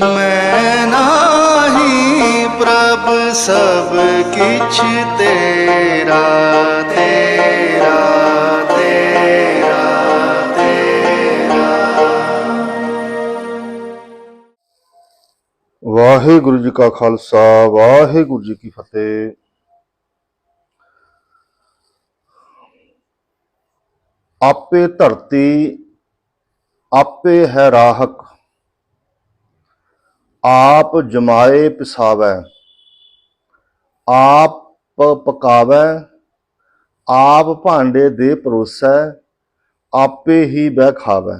ਮੈਂ ਨਾਹੀ ਪ੍ਰਭ ਸਭ ਕਿਛ ਤੇਰਾ ਤੇਰਾ ਤੇਰਾ ਤੇਰਾ। ਵਾਹਿਗੁਰੂ ਜੀ ਕਾ ਖਾਲਸਾ, ਵਾਹਿਗੁਰੂ ਜੀ ਕੀ ਫਤਿਹ। ਆਪੇ ਧਰਤੀ, ਆਪੇ ਹੈ ਰਾਹਕ। ਆਪ ਜਮਾਏ ਪਿਸਾਵੈ, ਆਪ ਪਕਾਵੈ, ਆਪ ਭਾਂਡੇ ਦੇ ਪਰੋਸੈ, ਆਪੇ ਹੀ ਬਹਿ ਖਾਵੈ।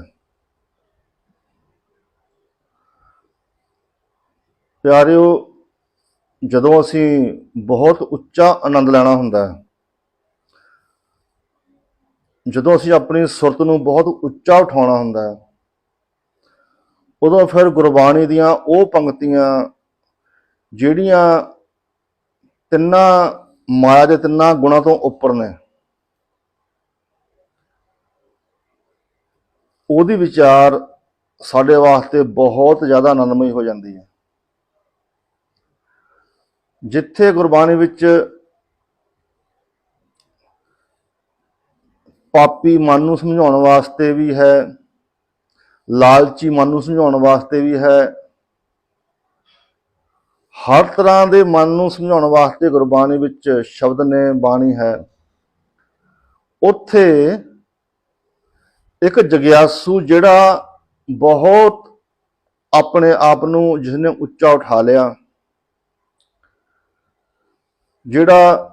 ਪਿਆਰਿਓ, ਜਦੋਂ ਅਸੀਂ ਬਹੁਤ ਉੱਚਾ ਆਨੰਦ ਲੈਣਾ ਹੁੰਦਾ ਹੈ, ਜਦੋਂ ਅਸੀਂ ਆਪਣੀ ਸੁਰਤ ਨੂੰ ਬਹੁਤ ਉੱਚਾ ਉਠਾਉਣਾ ਹੁੰਦਾ ਹੈ ਉਦੋਂ ਫਿਰ ਗੁਰਬਾਣੀ ਦੀਆਂ ਉਹ ਪੰਕਤੀਆਂ ਜਿਹੜੀਆਂ ਤਿੰਨਾਂ ਮਾਇਆ ਦੇ ਤਿੰਨਾਂ ਗੁਣਾਂ ਤੋਂ ਉੱਪਰ ਨੇ, ਉਹਦੀ ਵਿਚਾਰ ਸਾਡੇ ਵਾਸਤੇ ਬਹੁਤ ਜ਼ਿਆਦਾ ਆਨੰਦਮਈ ਹੋ ਜਾਂਦੀ ਹੈ। ਜਿੱਥੇ ਗੁਰਬਾਣੀ ਵਿੱਚ ਪਾਪੀ ਮਨ ਨੂੰ ਸਮਝਾਉਣ ਵਾਸਤੇ ਵੀ ਹੈ ਲਾਲਚੀ ਮਨ ਨੂੰ ਸਮਝਾਉਣ ਵਾਸਤੇ ਵੀ ਹੈ। ਹਰ ਤਰ੍ਹਾਂ ਦੇ ਮਨ ਨੂੰ ਸਮਝਾਉਣ ਵਾਸਤੇ ਗੁਰਬਾਣੀ ਵਿੱਚ ਸ਼ਬਦ ਨੇ ਬਾਣੀ ਹੈ। ਉੱਥੇ ਇੱਕ ਜਗਿਆਸੂ ਜਿਹੜਾ ਬਹੁਤ ਆਪਣੇ ਆਪ ਨੂੰ ਜਿਸਨੇ ਉੱਚਾ ਉਠਾ ਲਿਆ, ਜਿਹੜਾ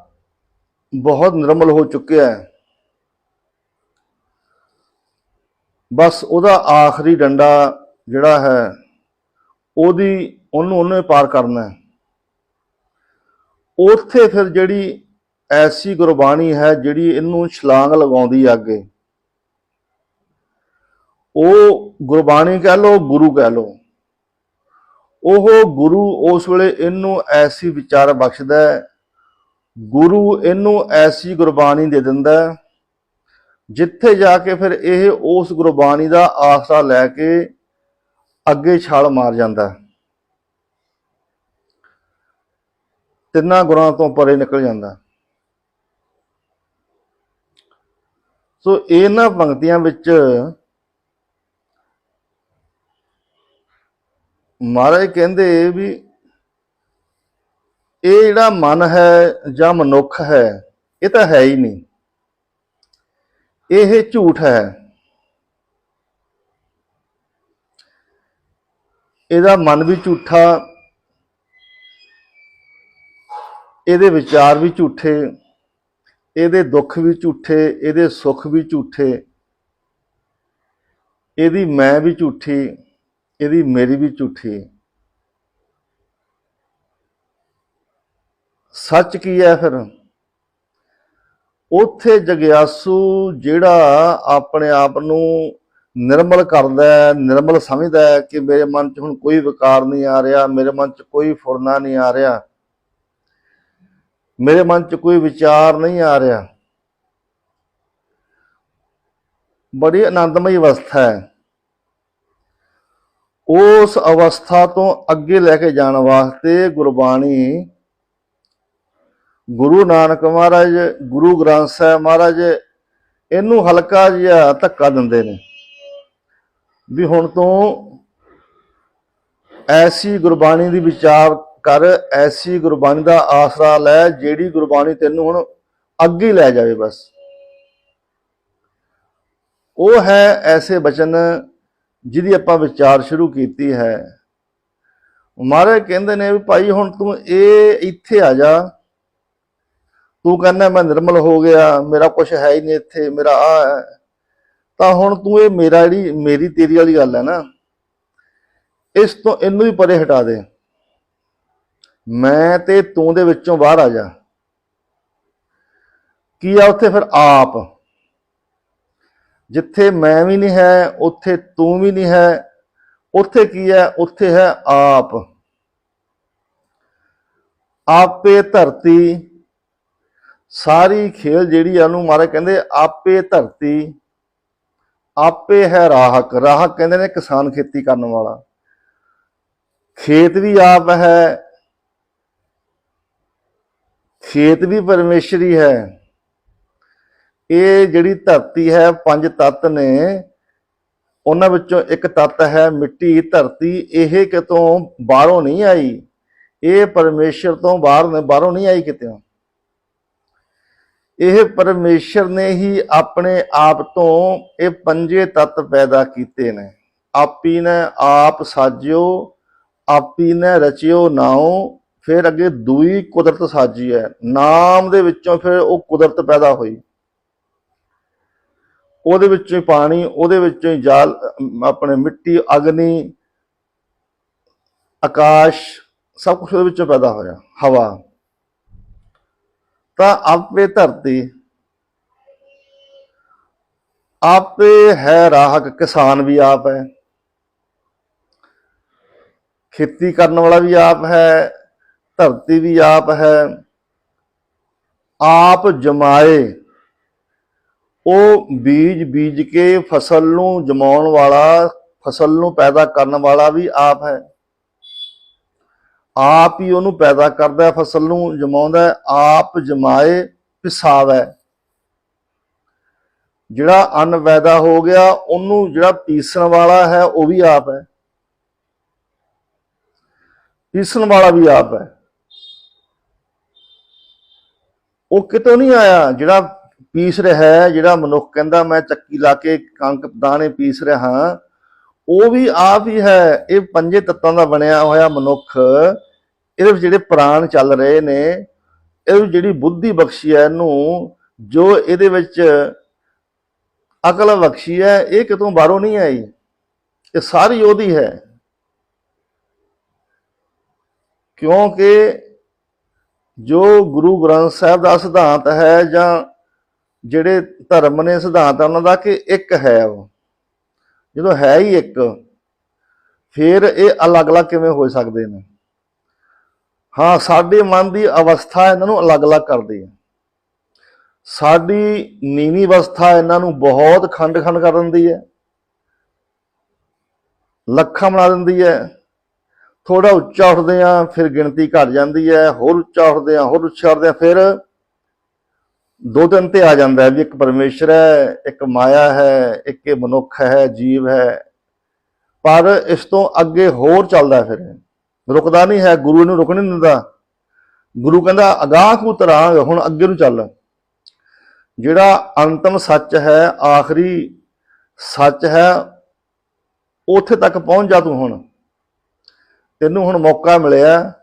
ਬਹੁਤ ਨਿਰਮਲ ਹੋ ਚੁੱਕਿਆ ਹੈ। ਬਸ ਉਹਦਾ ਆਖਰੀ ਡੰਡਾ ਜਿਹੜਾ ਹੈ, ਉਹਦੀ ਉਹਨੂੰ ਉਹਨੇ ਪਾਰ ਕਰਨਾ ਹੈ। ਉੱਥੇ ਫਿਰ ਜਿਹੜੀ ਐਸੀ ਗੁਰਬਾਣੀ ਹੈ, ਜਿਹੜੀ ਇਹਨੂੰ ਛਲਾਂਗ ਲਗਾਉਂਦੀ ਹੈ ਅੱਗੇ। ਉਹ ਗੁਰਬਾਣੀ ਕਹਿ ਲੋ ਗੁਰੂ ਕਹਿ ਲੋ ਉਹ ਗੁਰੂ ਉਸ ਵੇਲੇ ਇਹਨੂੰ ਐਸੀ ਵਿਚਾਰ ਬਖਸ਼ਦਾ ਗੁਰੂ ਇਹਨੂੰ ਐਸੀ ਗੁਰਬਾਣੀ ਦੇ ਦਿੰਦਾ ਜਿੱਥੇ ਜਾ ਕੇ ਫਿਰ ਇਹ ਉਸ ਗੁਰਬਾਣੀ ਦਾ ਆਸਰਾ ਲੈ ਕੇ ਅੱਗੇ ਛਾਲ ਮਾਰ ਜਾਂਦਾ ਤਿੰਨਾਂ ਗੁਰਾਂ ਤੋਂ ਪਰੇ ਨਿਕਲ ਜਾਂਦਾ ਸੋ ਇਹਨਾਂ ਪੰਕਤੀਆਂ ਵਿੱਚ ਮਹਾਰਾਜ ਕਹਿੰਦੇ ਵੀ ਇਹ ਜਿਹੜਾ ਮਨ ਹੈ ਜਾਂ ਮਨੁੱਖ ਹੈ, ਇਹ ਤਾਂ ਹੈ ਹੀ ਨਹੀਂ। ਇਹ ਝੂਠ ਹੈ। ਇਹਦਾ ਮਨ ਵੀ ਝੂਠਾ, ਇਹਦੇ ਵਿਚਾਰ ਵੀ ਝੂਠੇ, ਇਹਦੇ ਦੁੱਖ ਵੀ ਝੂਠੇ, ਇਹਦੇ ਸੁੱਖ ਵੀ ਝੂਠੇ, ਇਹਦੀ ਮੈਂ ਵੀ ਝੂਠੀ, ਇਹਦੀ ਮੇਰੀ ਵੀ ਝੂਠੀ। ਸੱਚ ਕੀ ਹੈ ਫਿਰ? ਉੱਥੇ ਜਗਿਆਸੂ ਜਿਹੜਾ ਆਪਣੇ ਆਪ ਨੂੰ ਨਿਰਮਲ ਕਰਦਾ ਹੈ, ਨਿਰਮਲ ਸਮਝਦਾ ਹੈ ਕਿ ਮੇਰੇ ਮਨ 'ਚ ਹੁਣ ਕੋਈ ਵਿਕਾਰ ਨਹੀਂ ਆ ਰਿਹਾ, ਮੇਰੇ ਮਨ 'ਚ ਕੋਈ ਫੁਰਨਾ ਨਹੀਂ ਆ ਰਿਹਾ, ਮੇਰੇ ਮਨ 'ਚ ਕੋਈ ਵਿਚਾਰ ਨਹੀਂ ਆ ਰਿਹਾ। ਬੜੀ ਆਨੰਦਮਈ ਅਵਸਥਾ ਹੈ। ਉਸ ਅਵਸਥਾ ਤੋਂ ਅੱਗੇ ਲੈ ਕੇ ਜਾਣ ਵਾਸਤੇ ਗੁਰਬਾਣੀ ਗੁਰੂ ਨਾਨਕ ਮਹਾਰਾਜ, ਗੁਰੂ ਗ੍ਰੰਥ ਸਾਹਿਬ ਮਹਾਰਾਜ, ਇਹਨੂੰ ਹਲਕਾ ਜਿਹਾ ਧੱਕਾ ਦਿੰਦੇ ਨੇ। ਵੀ ਹੁਣ ਤੋਂ ਐਸੀ ਗੁਰਬਾਣੀ ਦੀ ਵਿਚਾਰ ਕਰ, ਐਸੀ ਗੁਰਬਾਣੀ ਦਾ ਆਸਰਾ ਲੈ, ਜਿਹੜੀ ਗੁਰਬਾਣੀ ਤੈਨੂੰ ਹੁਣ ਅੱਗੇ ਲੈ ਜਾਵੇ ਬਸ। ਉਹ ਹੈ ਐਸੇ ਬਚਨ ਜਿਹਦੀ ਆਪਾਂ ਵਿਚਾਰ ਸ਼ੁਰੂ ਕੀਤੀ ਹੈ। ਮਹਾਰਾਜ ਕਹਿੰਦੇ ਨੇ ਵੀ ਭਾਈ ਹੁਣ ਤੂੰ ਇਹ ਇੱਥੇ ਆ ਜਾ। ਤੂੰ ਕਹਿੰਦਾ ਮੈਂ ਨਿਰਮਲ ਹੋ ਗਿਆ, ਮੇਰਾ ਕੁਝ ਹੈ ਹੀ ਨਹੀਂ ਇੱਥੇ, ਮੇਰਾ ਆ ਹੈ। ਤਾਂ ਹੁਣ ਤੂੰ ਇਹ ਮੇਰਾ ਜਿਹੜੀ, ਮੇਰੀ ਤੇਰੀ ਵਾਲੀ ਗੱਲ ਹੈ ਨਾ, ਇਸ ਤੋਂ ਇਹਨੂੰ ਵੀ ਪਰੇ ਹਟਾ ਦੇ। ਮੈਂ ਤੇ ਤੂੰ ਦੇ ਵਿੱਚੋਂ ਬਾਹਰ ਆ ਜਾ। ਕੀ ਆ ਉੱਥੇ ਫਿਰ ਆਪ? ਜਿੱਥੇ ਮੈਂ ਵੀ ਨਹੀਂ ਹੈ, ਉੱਥੇ ਤੂੰ ਵੀ ਨਹੀਂ ਹੈ, ਉੱਥੇ ਕੀ ਹੈ? ਉੱਥੇ ਹੈ ਆਪ। ਆਪੇ ਧਰਤੀ ਸਾਰੀ ਖੇਲ ਜਿਹੜੀ ਆ ਉਹਨੂੰ ਮਹਾਰਾਜ ਕਹਿੰਦੇ ਆਪੇ ਧਰਤੀ, ਆਪੇ ਹੈ ਰਾਹਕ। ਰਾਹਕ ਕਹਿੰਦੇ ਨੇ ਕਿਸਾਨ ਖੇਤੀ ਕਰਨ ਵਾਲਾ। ਖੇਤ ਵੀ ਆਪ ਹੈ, ਖੇਤ ਵੀ ਪਰਮੇਸ਼ਰੀ ਹੈ। ਇਹ ਜਿਹੜੀ ਧਰਤੀ ਹੈ, ਪੰਜ ਤੱਤ ਨੇ, ਉਹਨਾਂ ਵਿੱਚੋਂ ਇੱਕ ਤੱਤ ਹੈ ਮਿੱਟੀ। ਧਰਤੀ ਇਹ ਕਿਤੋਂ ਬਾਹਰੋਂ ਨਹੀਂ ਆਈ। ਇਹ ਪਰਮੇਸ਼ਰ ਤੋਂ ਬਾਹਰ ਬਾਹਰੋਂ ਨਹੀਂ ਆਈ ਕਿਤੇ ਇਹ ਪਰਮੇਸ਼ਰ ਨੇ ਹੀ ਆਪਣੇ ਆਪ ਤੋਂ ਇਹ ਪੰਜੇ ਤੱਤ ਪੈਦਾ ਕੀਤੇ ਨੇ। ਆਪੀ ਨੇ ਆਪ ਸਾਜਿਓ, ਆਪੀ ਨੇ ਰਚਿਓ ਨਾਉ, ਫਿਰ ਅੱਗੇ ਦੂਈ ਕੁਦਰਤ ਸਾਜੀ ਹੈ। ਨਾਮ ਦੇ ਵਿੱਚੋਂ ਫਿਰ ਉਹ ਕੁਦਰਤ ਪੈਦਾ ਹੋਈ। ਉਹਦੇ ਵਿੱਚੋਂ ਹੀ ਪਾਣੀ, ਉਹਦੇ ਵਿੱਚੋਂ ਹੀ ਜਲ ਆਪਣੇ ਮਿੱਟੀ, ਅਗਨੀ, ਆਕਾਸ਼, ਸਭ ਕੁਝ ਉਹਦੇ ਵਿੱਚੋਂ ਪੈਦਾ ਹੋਇਆ, ਹਵਾ। ਤਾਂ ਆਪੇ ਧਰਤੀ ਆਪੇ ਹੈ ਰਾਹਕ, ਕਿਸਾਨ ਵੀ ਆਪ ਹੈ। ਖੇਤੀ ਕਰਨ ਵਾਲਾ ਵੀ ਆਪ ਹੈ, ਧਰਤੀ ਵੀ ਆਪ ਹੈ। ਆਪ ਜਮਾਏ, ਉਹ ਬੀਜ ਬੀਜ ਕੇ ਫਸਲ ਨੂੰ ਜਮਾਉਣ ਵਾਲਾ, ਫਸਲ ਨੂੰ ਪੈਦਾ ਕਰਨ ਵਾਲਾ ਵੀ ਆਪ ਹੈ। ਆਪ ਹੀ ਉਹਨੂੰ ਪੈਦਾ ਕਰਦਾ ਫਸਲ ਨੂੰ ਜਮਾਉਂਦਾ ਆਪ ਜਮਾਏ, ਪਿਸਾਵੈ। ਜਿਹੜਾ ਅੰਨ ਪੈਦਾ ਹੋ ਗਿਆ, ਉਹਨੂੰ ਜਿਹੜਾ ਪੀਸਣ ਵਾਲਾ ਹੈ, ਉਹ ਵੀ ਆਪ ਹੈ। ਪੀਸਣ ਵਾਲਾ ਵੀ ਆਪ ਹੈ। ਉਹ ਕਿਤੋਂ ਨਹੀਂ ਆਇਆ? ਜਿਹੜਾ ਪੀਸ ਰਿਹਾ ਹੈ, ਜਿਹੜਾ ਮਨੁੱਖ ਕਹਿੰਦਾ, ਮੈਂ ਚੱਕੀ ਲਾ ਕੇ ਕਣਕ ਦਾਣੇ ਪੀਸ ਰਿਹਾ ਹਾਂ ਉਹ ਵੀ ਆਪ ਹੀ ਹੈ, ਇਹ ਪੰਜੇ ਤੱਤਾਂ ਦਾ ਬਣਿਆ ਹੋਇਆ ਮਨੁੱਖ। ਇਹਦੇ ਵਿੱਚ ਜਿਹੜੇ ਪ੍ਰਾਣ ਚੱਲ ਰਹੇ ਨੇ ਇਹ ਜਿਹੜੀ ਬੁੱਧੀ ਬਖਸ਼ੀ ਹੈ ਇਹਨੂੰ, ਜੋ ਇਹਦੇ ਵਿੱਚ ਅਕਲ ਬਖਸ਼ੀ ਹੈ, ਇਹ ਕਿਤੋਂ ਬਾਹਰੋਂ ਨਹੀਂ ਆਈ। ਇਹ ਸਾਰੀ ਉਹਦੀ ਹੈ। ਕਿਉਂਕਿ ਜੋ ਗੁਰੂ ਗ੍ਰੰਥ ਸਾਹਿਬ ਦਾ ਸਿਧਾਂਤ ਹੈ ਜਾਂ ਜਿਹੜੇ ਧਰਮ ਨੇ ਸਿਧਾਂਤ ਉਹਨਾਂ ਦਾ ਕਿ ਇੱਕ ਹੈ ਉਹ। ਜਦੋਂ ਹੈ ਹੀ ਇੱਕ, ਫਿਰ ਇਹ ਅਲੱਗ-ਅਲੱਗ ਕਿਵੇਂ ਹੋ ਸਕਦੇ ਨੇ? ਹਾਂ, ਸਾਡੇ ਮਨ ਦੀ ਅਵਸਥਾ ਇਹਨਾਂ ਨੂੰ ਅਲੱਗ-ਅਲੱਗ ਕਰਦੀ ਹੈ। ਸਾਡੀ ਨੀਵੀਂ ਅਵਸਥਾ ਇਹਨਾਂ ਨੂੰ ਬਹੁਤ ਖੰਡ-ਖੰਡ ਕਰ ਦਿੰਦੀ ਹੈ। ਲੱਖਾਂ ਬਣਾ ਦਿੰਦੀ ਹੈ। ਥੋੜਾ ਉੱਚਾ ਉੱਠਦੇ ਆ ਫਿਰ ਗਿਣਤੀ ਘਟ ਜਾਂਦੀ ਹੈ। ਹੋਰ ਉੱਚਾ ਉੱਠਦੇ ਆ ਹੋਰ ਉੱਚਾ ਉੱਠਦੇ ਆ ਫਿਰ ਦੋ ਤਿੰਨ ਤੇ ਆ ਜਾਂਦਾ ਹੈ ਵੀ ਇੱਕ ਪਰਮੇਸ਼ਰ ਹੈ, ਇੱਕ ਮਾਇਆ ਹੈ, ਇੱਕ ਇਹ ਮਨੁੱਖ ਹੈ, ਜੀਵ ਹੈ। ਪਰ ਇਸ ਤੋਂ ਅੱਗੇ ਹੋਰ ਚੱਲਦਾ ਫਿਰ। ਰੁਕਦਾ ਨਹੀਂ ਹੈ, ਗੁਰੂ ਇਹਨੂੰ ਰੁਕਣ ਨਹੀਂ ਦਿੰਦਾ। ਗੁਰੂ ਕਹਿੰਦਾ, ਅਗਾਹ ਕੂ ਤਰਾਂਗ, ਹੁਣ ਅੱਗੇ ਨੂੰ ਚੱਲ। ਜਿਹੜਾ ਅੰਤਮ ਸੱਚ ਹੈ, ਆਖਰੀ ਸੱਚ ਹੈ, ਉੱਥੇ ਤੱਕ ਪਹੁੰਚ ਜਾ ਤੂੰ ਹੁਣ। ਤੈਨੂੰ ਹੁਣ ਮੌਕਾ ਮਿਲਿਆ।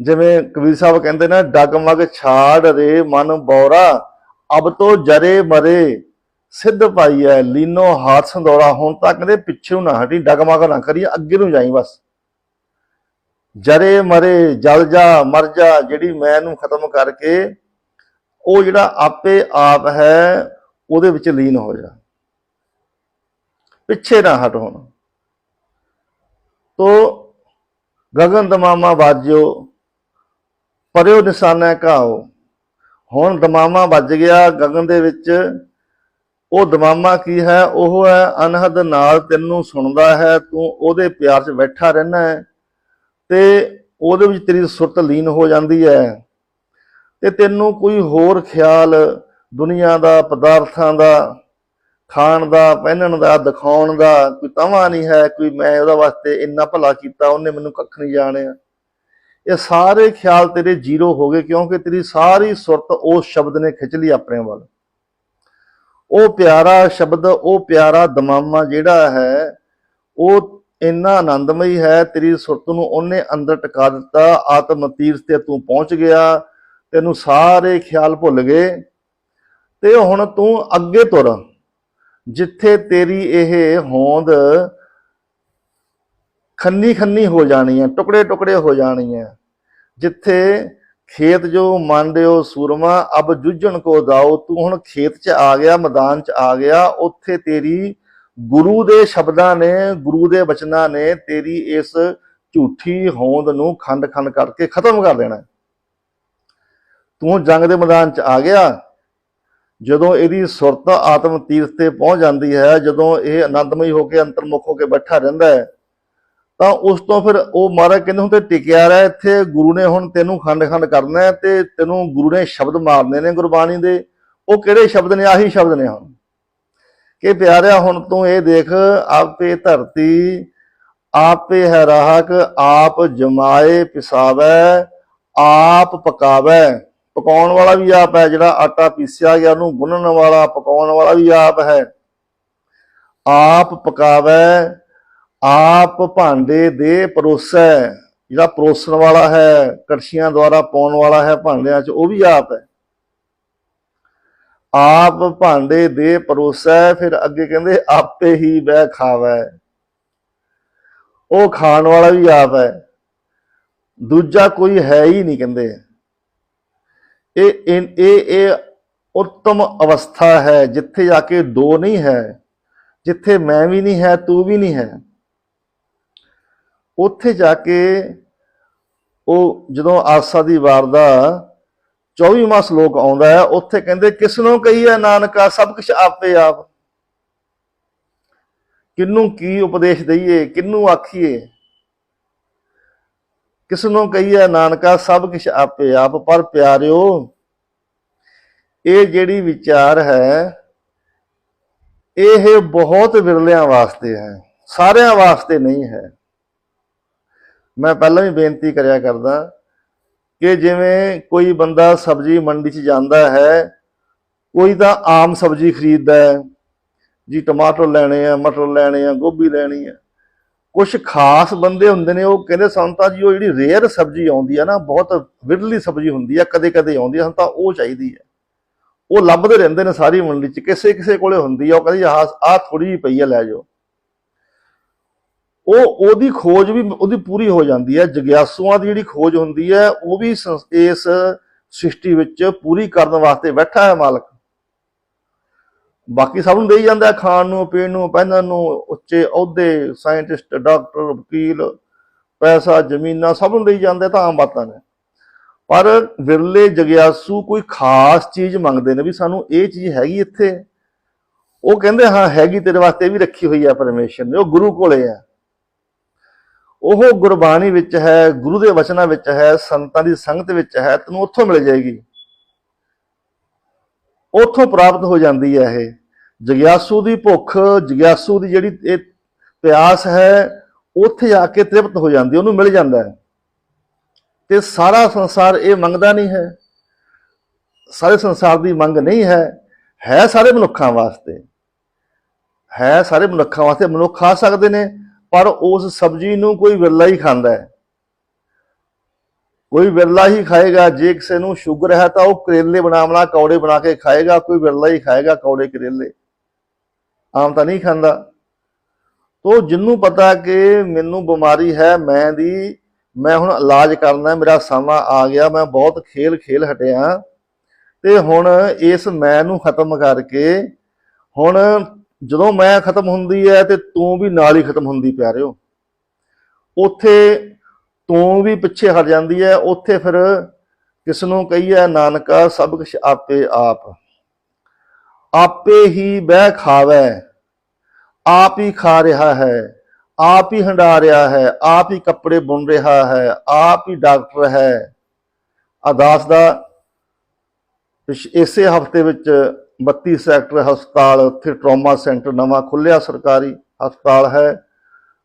ਜਿਵੇਂ ਕਬੀਰ ਸਾਹਿਬ ਕਹਿੰਦੇ ਨਾ ਡਗਮਗ ਛਾੜ ਰੇ ਮਨ ਬੌਰਾ, ਅਬ ਤੋ ਜਰੇ ਮਰੇ, ਸਿੱਧ ਪਾਈ ਐ ਲੀਨੋ ਹਾਥ ਸੰਦੋਰਾ ਹੁਣ ਤੱਕ ਦੇ ਪਿੱਛੇ ਨਾ ਹਟੀ ਡਗਮਗ ਨਾ ਕਰੀ ਅੱਗੇ ਨੂੰ ਜਾਈ ਬਸ। ਜਰੇ ਮਰੇ, ਜਲ ਜਾ, ਮਰ ਜਾ, ਜਿਹੜੀ ਮੈਂ ਨੂੰ ਖਤਮ ਕਰਕੇ, ਉਹ ਜਿਹੜਾ ਆਪੇ ਆਪ ਹੈ, ਉਹਦੇ ਵਿੱਚ ਲੀਨ ਹੋ ਜਾ। ਪਿੱਛੇ ਨਾ ਹਟ ਹੁਣ। ਤੋ ਗਗਨ ਦਮਾਮਾ ਵਾਜਿਓ ਪਰਿਓ ਨਿਸ਼ਾਨਾ ਘਾਓ। ਹੁਣ ਦਮਾਮਾ ਵੱਜ ਗਿਆ ਗਗਨ ਦੇ ਵਿੱਚ। ਉਹ ਦਮਾਮਾ ਕੀ ਹੈ? ਉਹ ਹੈ, ਅਨਹਦ ਨਾਲ ਤੈਨੂੰ ਸੁਣਦਾ ਹੈ, ਤੂੰ ਉਹਦੇ ਪਿਆਰ 'ਚ ਬੈਠਾ ਰਹਿਣਾ ਹੈ ਤੇ ਉਹਦੇ ਵਿੱਚ ਤੇਰੀ ਸੁਰਤ ਲੀਨ ਹੋ ਜਾਂਦੀ ਹੈ ਤੇ ਤੈਨੂੰ ਕੋਈ ਹੋਰ ਖਿਆਲ ਦੁਨੀਆ ਦਾ, ਪਦਾਰਥਾਂ ਦਾ, ਖਾਣ ਦਾ, ਪਹਿਨਣ ਦਾ, ਦਿਖਾਉਣ ਦਾ ਕੋਈ ਤਵਾ ਨਹੀਂ ਹੈ, ਕੋਈ ਮੈਂ ਉਹਦਾ ਵਾਸਤੇ ਇੰਨਾ ਭਲਾ ਕੀਤਾ, ਉਹਨੇ ਮੈਨੂੰ ਕੱਖ ਨਹੀਂ ਜਾਣਿਆ। ਇਹ ਸਾਰੇ ਖਿਆਲ ਤੇਰੇ ਜ਼ੀਰੋ ਹੋ ਗਏ ਕਿਉਂਕਿ ਤੇਰੀ ਸਾਰੀ ਸੁਰਤ ਉਸ ਸ਼ਬਦ ਨੇ ਖਿੱਚ ਲਈ ਆਪਣੇ ਵੱਲ। ਉਹ ਪਿਆਰਾ ਸ਼ਬਦ, ਉਹ ਪਿਆਰਾ ਦਮਾਮਾ ਜਿਹੜਾ ਹੈ, ਉਹ ਇੰਨਾ ਆਨੰਦਮਈ ਹੈ, ਤੇਰੀ ਸੁਰਤ ਨੂੰ ਉਹਨੇ ਅੰਦਰ ਟਿਕਾ ਦਿੱਤਾ, ਆਤਮ ਤੀਰਥ ਤੇ ਤੂੰ ਪਹੁੰਚ ਗਿਆ, ਤੈਨੂੰ ਸਾਰੇ ਖਿਆਲ ਭੁੱਲ ਗਏ। ਤੇ ਹੁਣ ਤੂੰ ਅੱਗੇ ਤੁਰ, ਜਿੱਥੇ ਤੇਰੀ ਇਹ ਹੋਂਦ ਖੰਨੀ ਖੰਨੀ ਹੋ ਜਾਣੀ ਹੈ, ਟੁਕੜੇ ਟੁਕੜੇ ਹੋ ਜਾਣੀ ਹੈ। ਜਿੱਥੇ ਖੇਤ ਜੋ ਮੰਡਿਓ ਸੂਰਮਾ, ਅਬ ਜੁਝਣ ਕੋ ਦਾਓ, ਤੂੰ ਹੁਣ ਖੇਤ 'ਚ ਆ ਗਿਆ, ਮੈਦਾਨ 'ਚ ਆ ਗਿਆ, ਉੱਥੇ ਤੇਰੀ ਗੁਰੂ ਦੇ ਸ਼ਬਦਾਂ ਨੇ, ਗੁਰੂ ਦੇ ਬਚਨਾਂ ਨੇ ਤੇਰੀ ਇਸ ਝੂਠੀ ਹੋਂਦ ਨੂੰ ਖੰਡ ਖੰਡ ਕਰਕੇ ਖਤਮ ਕਰ ਦੇਣਾ। ਤੂੰ ਜੰਗ ਦੇ ਮੈਦਾਨ 'ਚ ਆ ਗਿਆ, ਜਦੋਂ ਇਹਦੀ ਸੁਰਤ ਆਤਮ ਤੀਰਥ ਤੇ ਪਹੁੰਚ ਜਾਂਦੀ ਹੈ, ਜਦੋਂ ਇਹ ਆਨੰਦਮਈ ਹੋ ਕੇ ਅੰਤਰਮੁਖ ਹੋ ਕੇ ਬੈਠਾ ਰਹਿੰਦਾ ਹੈ ਤਾਂ ਉਸ ਤੋਂ ਫਿਰ ਉਹ ਮਹਾਰਾਜ ਕਹਿੰਦੇ ਹੁਣ ਤੇ ਟਿਕਿਆ ਰਹਿ ਇੱਥੇ, ਗੁਰੂ ਨੇ ਹੁਣ ਤੈਨੂੰ ਖੰਡ-ਖੰਡ ਕਰਨਾ ਤੇ ਤੈਨੂੰ ਗੁਰੂ ਨੇ ਸ਼ਬਦ ਮਾਰਨੇ ਨੇ ਗੁਰਬਾਣੀ ਦੇ। ਉਹ ਕਿਹੜੇ ਸ਼ਬਦ ਨੇ? ਆਹੀ ਸ਼ਬਦ ਨੇ ਹੁਣ। ਕਿ ਪਿਆਰਿਆ, ਹੁਣ ਤੂੰ ਇਹ ਦੇਖ, ਆਪੇ ਧਰਤੀ, ਆਪੇ ਹੈ ਰਾਹਕ, ਆਪ ਜਮਾਏ ਪਿਸਾਵੈ, ਆਪ ਪਕਾਵੈ। ਪਕਾਉਣ ਵਾਲਾ ਵੀ ਆਪ ਹੈ, ਜਿਹੜਾ ਆਟਾ ਪੀਸਿਆ ਗਿਆ, ਉਹਨੂੰ ਗੁੰਨਣ ਵਾਲਾ, ਪਕਾਉਣ ਵਾਲਾ ਵੀ ਆਪ ਹੈ। ਆਪ ਪਕਾਵੈ ਆਪ ਭਾਂਡੇ ਦੇ ਪਰੋਸੈ, ਜਿਹੜਾ ਪਰੋਸਣ ਵਾਲਾ ਹੈ, ਕੜਛੀਆਂ ਦੁਆਰਾ ਪਾਉਣ ਵਾਲਾ ਹੈ ਭਾਂਡਿਆਂ 'ਚ, ਉਹ ਵੀ ਆਪ ਹੈ। ਆਪ ਭਾਂਡੇ ਦੇ ਪਰੋਸੈ, ਫਿਰ ਅੱਗੇ ਕਹਿੰਦੇ, ਆਪੇ ਹੀ ਬਹਿ ਖਾਵੈ। ਉਹ ਖਾਣ ਵਾਲਾ ਵੀ ਆਪ ਹੈ। ਦੂਜਾ ਕੋਈ ਹੈ ਹੀ ਨਹੀਂ ਕਹਿੰਦੇ। ਇਹ ਇਹ ਇਹ ਇਹ ਉੱਤਮ ਅਵਸਥਾ ਹੈ, ਜਿੱਥੇ ਜਾ ਕੇ ਦੋ ਨਹੀਂ ਹੈ, ਜਿੱਥੇ ਮੈਂ ਵੀ ਨਹੀਂ ਹੈ, ਤੂੰ ਵੀ ਨਹੀਂ ਹੈ। ਉੱਥੇ ਜਾ ਕੇ ਉਹ ਜਦੋਂ ਆਸਾ ਦੀ ਵਾਰ ਦਾ 24ਵਾਂ ਸ਼ਲੋਕ ਆਉਂਦਾ ਹੈ, ਉੱਥੇ ਕਹਿੰਦੇ ਕਿਸ ਨੂੰ ਕਹੀਏ ਨਾਨਕਾ? ਸਭ ਕੁਝ ਆਪੇ ਆਪ। ਕਿੰਨੂੰ ਕੀ ਉਪਦੇਸ਼ ਦਈਏ ਕਿੰਨੂੰ ਆਖੀਏ? ਕਿਸ ਨੂੰ ਕਹੀਏ ਨਾਨਕਾ? ਸਭ ਕੁਝ ਆਪੇ ਆਪ। ਪਰ ਪਿਆਰਿਓ, ਇਹ ਜਿਹੜੀ ਵਿਚਾਰ ਹੈ, ਇਹ ਬਹੁਤ ਵਿਰਲਿਆਂ ਵਾਸਤੇ ਹੈ, ਸਾਰਿਆਂ ਵਾਸਤੇ ਨਹੀਂ ਹੈ। ਮੈਂ ਪਹਿਲਾਂ ਵੀ ਬੇਨਤੀ ਕਰਿਆ ਕਰਦਾ ਕਿ ਜਿਵੇਂ ਕੋਈ ਬੰਦਾ ਸਬਜ਼ੀ ਮੰਡੀ 'ਚ ਜਾਂਦਾ ਹੈ, ਕੋਈ ਤਾਂ ਆਮ ਸਬਜ਼ੀ ਖਰੀਦਦਾ ਹੈ, ਜੀ ਟਮਾਟਰ ਲੈਣੇ ਆ, ਮਟਰ ਲੈਣੇ ਆ, ਗੋਭੀ ਲੈਣੀ ਆ। ਕੁਝ ਖਾਸ ਬੰਦੇ ਹੁੰਦੇ ਨੇ, ਉਹ ਕਹਿੰਦੇ ਸੰਤਾ ਜੀ ਉਹ ਜਿਹੜੀ ਰੇਅਰ ਸਬਜ਼ੀ ਆਉਂਦੀ ਆ ਨਾ, ਬਹੁਤ ਵਿਰਲੀ ਸਬਜ਼ੀ ਹੁੰਦੀ ਆ ਕਦੇ ਕਦੇ ਆਉਂਦੀ ਆ, ਸਾਨੂੰ ਤਾਂ ਉਹ ਚਾਹੀਦੀ ਆ। ਉਹ ਲੱਭਦੇ ਰਹਿੰਦੇ ਨੇ ਸਾਰੀ ਮੰਡੀ 'ਚ ਕਿਸੇ ਕਿਸੇ ਕੋਲੇ ਹੁੰਦੀ ਆ, ਉਹ ਕਹਿੰਦੀ ਆਹ ਆਹ ਥੋੜੀ ਜਿਹੀ ਪਈ ਆ, ਲੈ ਜਾਓ। ਉਹ, ਉਹਦੀ ਖੋਜ ਵੀ ਉਹਦੀ ਪੂਰੀ ਹੋ ਜਾਂਦੀ ਹੈ। ਜਗਿਆਸੂਆਂ ਦੀ ਜਿਹੜੀ ਖੋਜ ਹੁੰਦੀ ਹੈ, ਉਹ ਵੀ ਸੰਸ- ਇਸ ਸ੍ਰਿਸ਼ਟੀ ਵਿੱਚ ਪੂਰੀ ਕਰਨ ਵਾਸਤੇ ਬੈਠਾ ਹੈ ਮਾਲਕ। ਬਾਕੀ ਸਭ ਨੂੰ ਦੇਈ ਜਾਂਦਾ ਖਾਣ ਨੂੰ, ਪੀਣ ਨੂੰ, ਪਹਿਨਣ ਨੂੰ, ਉੱਚੇ ਅਹੁਦੇ, ਸਾਇੰਟਿਸਟ, ਡਾਕਟਰ, ਵਕੀਲ, ਪੈਸਾ, ਜ਼ਮੀਨਾਂ ਸਭ ਨੂੰ ਦੇਈ ਜਾਂਦਾ ਤਾਂ ਆਮ ਬਾਤਾਂ ਨੇ। ਪਰ ਵਿਰਲੇ ਜਗਿਆਸੂ ਕੋਈ ਖਾਸ ਚੀਜ਼ ਮੰਗਦੇ ਨੇ ਵੀ ਸਾਨੂੰ ਇਹ ਚੀਜ਼ ਹੈਗੀ ਇੱਥੇ। ਉਹ ਕਹਿੰਦੇ, ਹਾਂ, ਹੈਗੀ ਤੇਰੇ ਵਾਸਤੇ ਇਹ ਵੀ ਰੱਖੀ ਹੋਈ ਹੈ ਪਰਮੇਸ਼ਰ ਨੇ, ਉਹ ਗੁਰੂ ਕੋਲੇ ਹੈ। ਉਹ ਗੁਰਬਾਣੀ ਵਿੱਚ ਹੈ, ਗੁਰੂ ਦੇ ਵਚਨਾਂ ਵਿੱਚ ਹੈ, ਸੰਤਾਂ ਦੀ ਸੰਗਤ ਵਿੱਚ ਹੈ, ਤੈਨੂੰ ਉੱਥੋਂ ਮਿਲ ਜਾਏਗੀ। ਉੱਥੋਂ ਪ੍ਰਾਪਤ ਹੋ ਜਾਂਦੀ ਹੈ ਇਹ। ਜਗਿਆਸੂ ਦੀ ਭੁੱਖ, ਜਗਿਆਸੂ ਦੀ ਜਿਹੜੀ ਇਹ ਪਿਆਸ ਹੈ, ਉੱਥੇ ਜਾ ਕੇ ਤ੍ਰਿਪਤ ਹੋ ਜਾਂਦੀ ਉਹਨੂੰ ਮਿਲ ਜਾਂਦਾ ਹੈ। ਤੇ ਸਾਰਾ ਸੰਸਾਰ ਇਹ ਮੰਗਦਾ ਨਹੀਂ ਹੈ। ਸਾਰੇ ਸੰਸਾਰ ਦੀ ਮੰਗ ਨਹੀਂ ਹੈ। ਹੈ ਸਾਰੇ ਮਨੁੱਖਾਂ ਵਾਸਤੇ। ਹੈ ਸਾਰੇ ਮਨੁੱਖਾਂ ਵਾਸਤੇ, ਮਨੁੱਖ ਖਾ ਸਕਦੇ ਨੇ ਪਰ ਉਸ ਸਬਜ਼ੀ ਨੂੰ ਕੋਈ ਵਿਰਲਾ ਹੀ ਖਾਂਦਾ ਹੈ। ਕੋਈ ਵਿਰਲਾ ਹੀ ਖਾਏਗਾ, ਜੇ ਕਿਸੇ ਨੂੰ ਸ਼ੂਗਰ ਹੈ ਤਾਂ ਉਹ ਕਰੇਲੇ ਬਣਾਵਣਾ ਕੌੜੇ ਬਣਾ ਕੇ ਖਾਏਗਾ, ਕੋਈ ਵਿਰਲਾ ਹੀ ਖਾਏਗਾ ਕੌੜੇ ਕਰੇਲੇ। ਆਮ ਤਾਂ ਨਹੀਂ ਖਾਂਦਾ। ਤੋ ਜਿੰਨੂੰ ਪਤਾ ਕਿ ਮੈਨੂੰ ਬਿਮਾਰੀ ਹੈ, ਮੈਂ ਦੀ, ਮੈਂ ਹੁਣ ਇਲਾਜ ਕਰਨਾ, ਮੇਰਾ ਸਮਾਂ ਆ ਗਿਆ, ਮੈਂ ਬਹੁਤ ਖੇਲ ਖੇਲ ਹਟਿਆ। ਤੇ ਹੁਣ ਇਸ ਮੈਂ ਨੂੰ ਖਤਮ ਕਰਕੇ, ਹੁਣ ਜਦੋਂ ਮੈਂ ਖਤਮ ਹੁੰਦੀ ਹੈ ਤੇ ਤੂੰ ਵੀ ਨਾਲ ਹੀ ਖਤਮ ਹੁੰਦੀ ਪਿਆਰਿਓ। ਉੱਥੇ ਤੂੰ ਵੀ ਪਿੱਛੇ ਹਟ ਜਾਂਦੀ ਹੈ, ਉੱਥੇ ਫਿਰ ਕਿਸ ਨੂੰ ਕਹੀਏ, ਨਾਨਕਾ, ਸਭ ਕੁਝ ਆਪੇ ਆਪ। ਆਪੇ ਹੀ ਬਹਿ ਖਾਵੈ, ਆਪ ਹੀ ਖਾ ਰਿਹਾ ਹੈ, ਆਪ ਹੀ ਹੰਡਾ ਰਿਹਾ ਹੈ, ਆਪ ਹੀ ਕੱਪੜੇ ਬੁਣ ਰਿਹਾ ਹੈ, ਆਪ ਹੀ ਡਾਕਟਰ ਹੈ। ਅਦਾਸ ਦਾ ਇਸੇ ਹਫ਼ਤੇ ਵਿੱਚ 32 ਸੈਕਟਰ ਹਸਪਤਾਲ, ਉੱਥੇ ਟਰਾਮਾ ਸੈਂਟਰ, ਨਵਾਂ ਖੁੱਲਿਆ ਸਰਕਾਰੀ ਹਸਪਤਾਲ ਹੈ।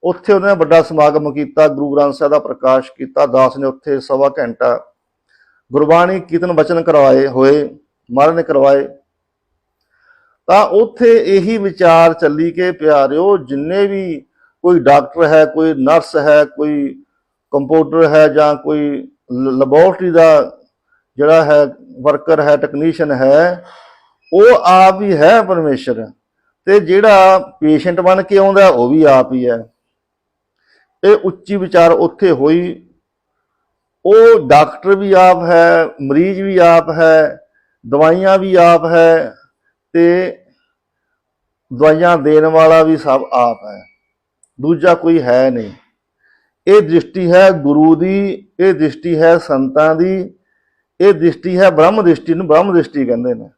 ਉੱਥੇ ਉਹਨੇ ਵੱਡਾ ਸਮਾਗਮ ਕੀਤਾ, ਗੁਰੂ ਗ੍ਰੰਥ ਸਾਹਿਬ ਦਾ ਪ੍ਰਕਾਸ਼ ਕੀਤਾ, ਦਾਸ ਨੇ ਉੱਥੇ ਸਵਾ ਘੰਟਾ ਗੁਰਬਾਣੀ, ਕੀਰਤਨ, ਵਚਨ ਕਰਵਾਏ ਹੋਏ ਮਹਾਰਾਜ ਨੇ ਕਰਵਾਏ। ਤਾਂ ਉੱਥੇ ਇਹੀ ਵਿਚਾਰ ਚੱਲੀ ਕਿ ਪਿਆਰਿਓ, ਜਿੰਨੇ ਵੀ ਕੋਈ ਡਾਕਟਰ ਹੈ, ਕੋਈ ਨਰਸ ਹੈ, ਕੋਈ ਕੰਪਿਊਟਰ ਹੈ ਜਾਂ ਕੋਈ ਲੈਬੋਰਟਰੀ ਦਾ ਜਿਹੜਾ ਹੈ, ਵਰਕਰ ਹੈ, ਟੈਕਨੀਸ਼ੀਅਨ ਹੈ ਉਹ ਆਪ ਹੀ ਹੈ ਪਰਮੇਸ਼ਰ ਤੇ ਜਿਹੜਾ ਪੇਸ਼ੈਂਟ ਬਣ ਕੇ ਆਉਂਦਾ ਉਹ ਵੀ ਆਪ ਹੀ ਹੈ। ਇਹ ਉੱਚੀ ਵਿਚਾਰ ਉੱਥੇ ਹੋਈ। ਉਹ ਡਾਕਟਰ ਵੀ ਆਪ ਹੈ, ਮਰੀਜ਼ ਵੀ ਆਪ ਹੈ, ਦਵਾਈਆਂ ਵੀ ਆਪ ਹੈ ਤੇ ਦਵਾਈਆਂ ਦੇਣ ਵਾਲਾ ਵੀ ਸਭ ਆਪ ਹੈ। ਦੂਜਾ ਕੋਈ ਹੈ ਨਹੀਂ। ਇਹ ਦ੍ਰਿਸ਼ਟੀ ਹੈ ਗੁਰੂ ਦੀ, ਇਹ ਦ੍ਰਿਸ਼ਟੀ ਹੈ ਸੰਤਾਂ ਦੀ, ਇਹ ਦ੍ਰਿਸ਼ਟੀ ਹੈ ਬ੍ਰਹਮ ਦ੍ਰਿਸ਼ਟੀ ਨੂੰ ਬ੍ਰਹਮ ਦ੍ਰਿਸ਼ਟੀ ਕਹਿੰਦੇ ਨੇ।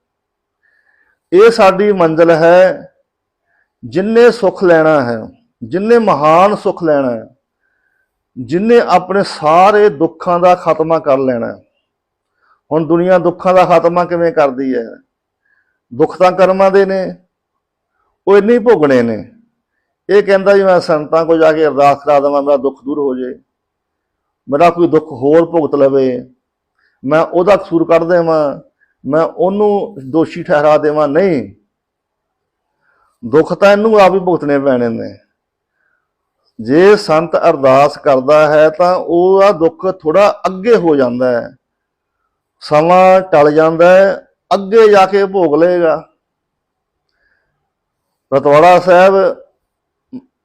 ਇਹ ਸਾਡੀ ਮੰਜ਼ਲ ਹੈ, ਜਿੰਨੇ ਸੁਖ ਲੈਣਾ ਹੈ, ਜਿੰਨੇ ਮਹਾਨ ਸੁਖ ਲੈਣਾ ਹੈ, ਜਿਨੇ ਆਪਣੇ ਸਾਰੇ ਦੁੱਖਾਂ ਦਾ ਖਾਤਮਾ ਕਰ ਲੈਣਾ ਹੈ। ਹੁਣ ਦੁਨੀਆ ਦੁੱਖਾਂ ਦਾ ਖਾਤਮਾ ਕਿਵੇਂ ਕਰਦੀ ਹੈ? ਦੁੱਖ ਤਾਂ ਕਰਮਾਂ ਦੇ ਨੇ, ਉਹ ਇੰਨੇ ਹੀ ਭੋਗਣੇ ਨੇ। ਇਹ ਕਹਿੰਦਾ ਜੀ ਮੈਂ ਸੰਤਾਂ ਕੋਲ ਜਾ ਕੇ ਅਰਦਾਸ ਕਰਾ ਦੇਵਾਂ, ਮੇਰਾ ਦੁੱਖ ਦੂਰ ਹੋ ਜੇ। ਮੇਰਾ ਕੋਈ ਦੁੱਖ ਹੋਰ ਭੁਗਤ ਲਵੇ, ਮੈਂ ਉਹਦਾ ਕਸੂਰ ਕੱਢ ਦੇਵਾਂ। ਮੈਂ ਉਹਨੂੰ ਦੋਸ਼ੀ ਠਹਿਰਾ ਦੇਵਾਂ? ਨਹੀਂ। ਦੁੱਖ ਤਾਂ ਇਹਨੂੰ ਆਪ ਹੀ ਭੁਗਤਣੇ ਪੈਣੇ ਨੇ। ਜੇ ਸੰਤ ਅਰਦਾਸ ਕਰਦਾ ਹੈ ਤਾਂ ਉਹਦਾ ਦੁੱਖ ਥੋੜਾ ਅੱਗੇ ਹੋ ਜਾਂਦਾ ਹੈ। ਸਮਾਂ ਟਲ ਜਾਂਦਾ ਹੈ, ਅੱਗੇ ਜਾ ਕੇ ਭੋਗ ਲਏਗਾ। ਰਤਵਾੜਾ ਸਾਹਿਬ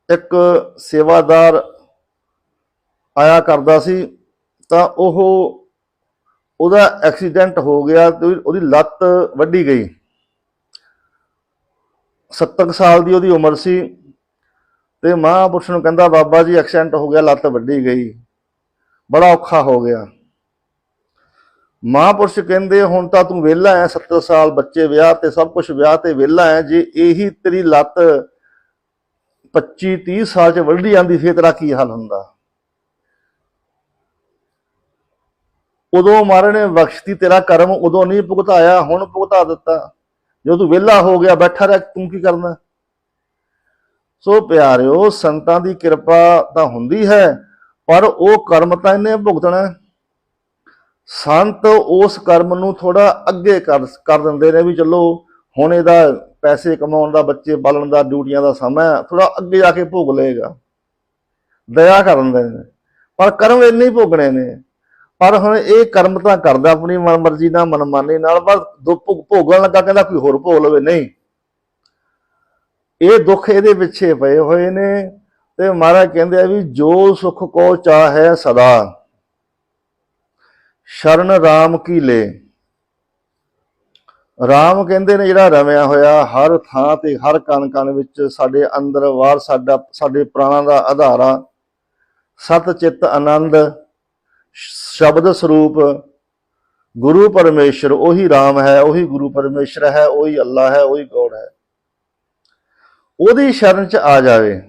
ਇੱਕ ਸੇਵਾਦਾਰ ਆਇਆ ਕਰਦਾ ਸੀ ਤਾਂ ਉਹ ਉਹਦਾ ਐਕਸੀਡੈਂਟ ਹੋ ਗਿਆ ਤੇ ਉਹਦੀ ਲੱਤ ਵੱਢੀ ਗਈ। 70 ਕੁ ਸਾਲ ਦੀ ਉਹਦੀ ਉਮਰ ਸੀ ਤੇ ਮਹਾਂਪੁਰਸ਼ ਨੂੰ ਕਹਿੰਦਾ, ਬਾਬਾ ਜੀ, ਐਕਸੀਡੈਂਟ ਹੋ ਗਿਆ, ਲੱਤ ਵੱਢੀ ਗਈ। ਬੜਾ ਔਖਾ ਹੋ ਗਿਆ। ਮਹਾਂਪੁਰਸ਼ ਕਹਿੰਦੇ, ਹੁਣ ਤਾਂ ਤੂੰ ਵਿਹਲਾ ਐ 70 ਸਾਲ ਬੱਚੇ ਵਿਆਹ ਤੇ ਸਭ ਕੁਝ ਵਿਆਹ ਤੇ ਵਿਹਲਾ ਹੈ ਜੇ ਇਹੀ ਤੇਰੀ ਲੱਤ 25 30 ਸਾਲ ਚ ਵੱਢੀ ਜਾਂਦੀ, ਫੇਰ ਤੇਰਾ ਕੀ ਹਾਲ ਹੁੰਦਾ? ਉਦੋਂ ਮਹਾਰਾਜ ਨੇ ਬਖਸ਼ਤੀ, ਤੇਰਾ ਕਰਮ ਉਦੋਂ ਨਹੀਂ ਭੁਗਤਾਇਆ, ਹੁਣ ਭੁਗਤਾ ਦਿੱਤਾ। ਜਦੋਂ ਤੂੰ ਵਿਹਲਾ ਹੋ ਗਿਆ, ਬੈਠਾ ਰਹਿ, ਤੂੰ ਕੀ ਕਰਨਾ? ਸੋ ਪਿਆਰਿਓ, ਸੰਤਾਂ ਦੀ ਕਿਰਪਾ ਤਾਂ ਹੁੰਦੀ ਹੈ, ਪਰ ਉਹ ਕਰਮ ਤਾਂ ਇਹਨੇ ਭੁਗਤਣਾ ਸੰਤ ਉਸ ਕਰਮ ਨੂੰ ਥੋੜਾ ਅੱਗੇ ਕਰ ਕਰ ਦਿੰਦੇ ਨੇ ਵੀ ਚਲੋ, ਹੁਣ ਇਹਦਾ ਪੈਸੇ ਕਮਾਉਣ ਦਾ, ਬੱਚੇ ਪਾਲਣ ਦਾ, ਡਿਊਟੀਆਂ ਦਾ ਸਮਾਂ ਥੋੜਾ ਅੱਗੇ ਜਾ ਕੇ ਭੋਗ ਲਏਗਾ। ਦਇਆ ਕਰ ਦਿੰਦੇ ਨੇ। ਪਰ ਕਰਮ ਇੰਨੇ ਹੀ ਭੋਗਣੇ ਨੇ। ਪਰ ਹੁਣ ਇਹ ਕਰਮ ਤਾਂ ਕਰਦਾ ਆਪਣੀ ਮਨਮਰਜ਼ੀ ਨਾਲ, ਮਨਮਾਨੀ ਨਾਲ, ਬਸ ਦੁੱਖ ਭੋਗਣ ਲੱਗਾ ਕਹਿੰਦਾ ਕੋਈ ਹੋਰ ਭੋਗ ਲਵੇ, ਨਹੀਂ। ਇਹ ਦੁੱਖ ਇਹਦੇ ਪਿੱਛੇ ਪਏ ਹੋਏ ਨੇ ਤੇ ਮਹਾਰਾਜ ਕਹਿੰਦੇ ਆ ਵੀ ਜੋ ਸੁਖ ਕੋ ਚਾਹੈ ਸਦਾ। ਸ਼ਰਨ ਰਾਮ ਕੀ ਲੈ। ਰਾਮ ਕਹਿੰਦੇ ਨੇ ਜਿਹੜਾ ਰਵਿਆ ਹੋਇਆ, ਹਰ ਥਾਂ ਤੇ, ਹਰ ਕਣ ਕਣ ਵਿੱਚ ਸਾਡੇ ਅੰਦਰ ਬਾਹਰ ਸਾਡਾ, ਸਾਡੇ ਪ੍ਰਾਣਾਂ ਦਾ ਆਧਾਰ ਆ। ਸਤ ਚਿੱਤ ਆਨੰਦ ਸ਼ਬਦ ਸਰੂਪ ਗੁਰੂ ਪਰਮੇਸ਼ਰ ਉਹੀ ਰਾਮ ਹੈ, ਉਹੀ ਗੁਰੂ ਪਰਮੇਸ਼ਰ ਹੈ, ਉਹੀ ਅੱਲਾ ਹੈ, ਉਹੀ ਗੋਡ ਹੈ। ਉਹਦੀ ਸ਼ਰਨ ਚ ਆ ਜਾਵੇ।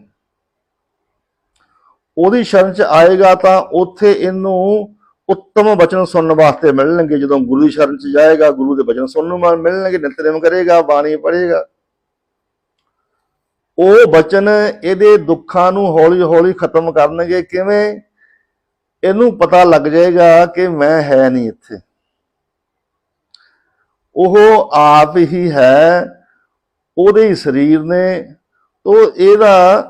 ਉਹਦੀ ਸ਼ਰਨ ਚ ਆਏਗਾ ਤਾਂ ਉੱਥੇ ਇਹਨੂੰ ਉੱਤਮ ਬਚਨ ਸੁਣਨ ਵਾਸਤੇ ਮਿਲਣਗੇ। ਜਦੋਂ ਗੁਰੂ ਦੀ ਸ਼ਰਨ ਚ ਜਾਏਗਾ, ਗੁਰੂ ਦੇ ਬਚਨ ਸੁਣਨ ਨੂੰ ਮਿਲਣਗੇ, ਨਿਤਨੇਮ ਕਰੇਗਾ, ਬਾਣੀ ਪੜ੍ਹੇਗਾ। ਉਹ ਬਚਨ ਇਹਦੇ ਦੁੱਖਾਂ ਨੂੰ ਹੌਲੀ ਹੌਲੀ ਖਤਮ ਕਰਨਗੇ। ਕਿਵੇਂ? ਇਹਨੂੰ ਪਤਾ ਲੱਗ ਜਾਏਗਾ ਕਿ ਮੈਂ ਹੈ ਨਹੀਂ ਇੱਥੇ। ਉਹ ਆਪ ਹੀ ਹੈ, ਉਹਦੇ ਹੀ ਸਰੀਰ ਨੇ, ਤੋ ਇਹਦਾ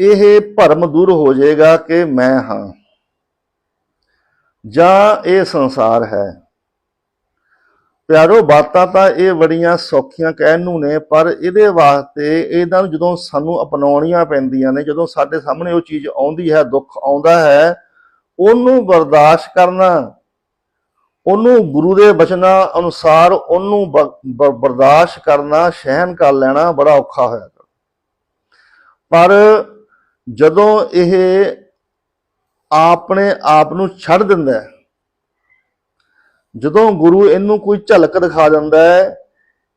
ਇਹ ਭਰਮ ਦੂਰ ਹੋ ਜਾਏਗਾ ਕਿ ਮੈਂ ਹਾਂ। ਜਾਂ ਇਹ ਸੰਸਾਰ ਹੈ। ਪਿਆਰੋ, ਬਾਤਾਂ ਤਾਂ ਇਹ ਬੜੀਆਂ ਸੌਖੀਆਂ ਕਹਿਣ ਨੂੰ ਨੇ, ਪਰ ਇਹਦੇ ਵਾਸਤੇ ਇਹਨਾਂ ਨੂੰ ਜਦੋਂ ਸਾਨੂੰ ਅਪਣਾਉਣੀਆਂ ਪੈਂਦੀਆਂ ਨੇ, ਜਦੋਂ ਸਾਡੇ ਸਾਹਮਣੇ ਉਹ ਚੀਜ਼ ਆਉਂਦੀ ਹੈ, ਦੁੱਖ ਆਉਂਦਾ ਹੈ ਉਹਨੂੰ ਬਰਦਾਸ਼ਤ ਕਰਨਾ, ਉਹਨੂੰ ਗੁਰੂ ਦੇ ਬਚਨਾਂ ਅਨੁਸਾਰ ਉਹਨੂੰ ਬਰਦਾਸ਼ਤ ਕਰਨਾ, ਸਹਿਨ ਕਰ ਲੈਣਾ ਬੜਾ ਔਖਾ ਹੋਇਆ ਪਰ ਜਦੋਂ ਇਹ ਆਪਣੇ ਆਪ ਨੂੰ ਛੱਡ ਦਿੰਦਾ ਹੈ, ਜਦੋਂ ਗੁਰੂ ਇਹਨੂੰ ਕੋਈ ਝਲਕ ਦਿਖਾ ਦਿੰਦਾ ਹੈ,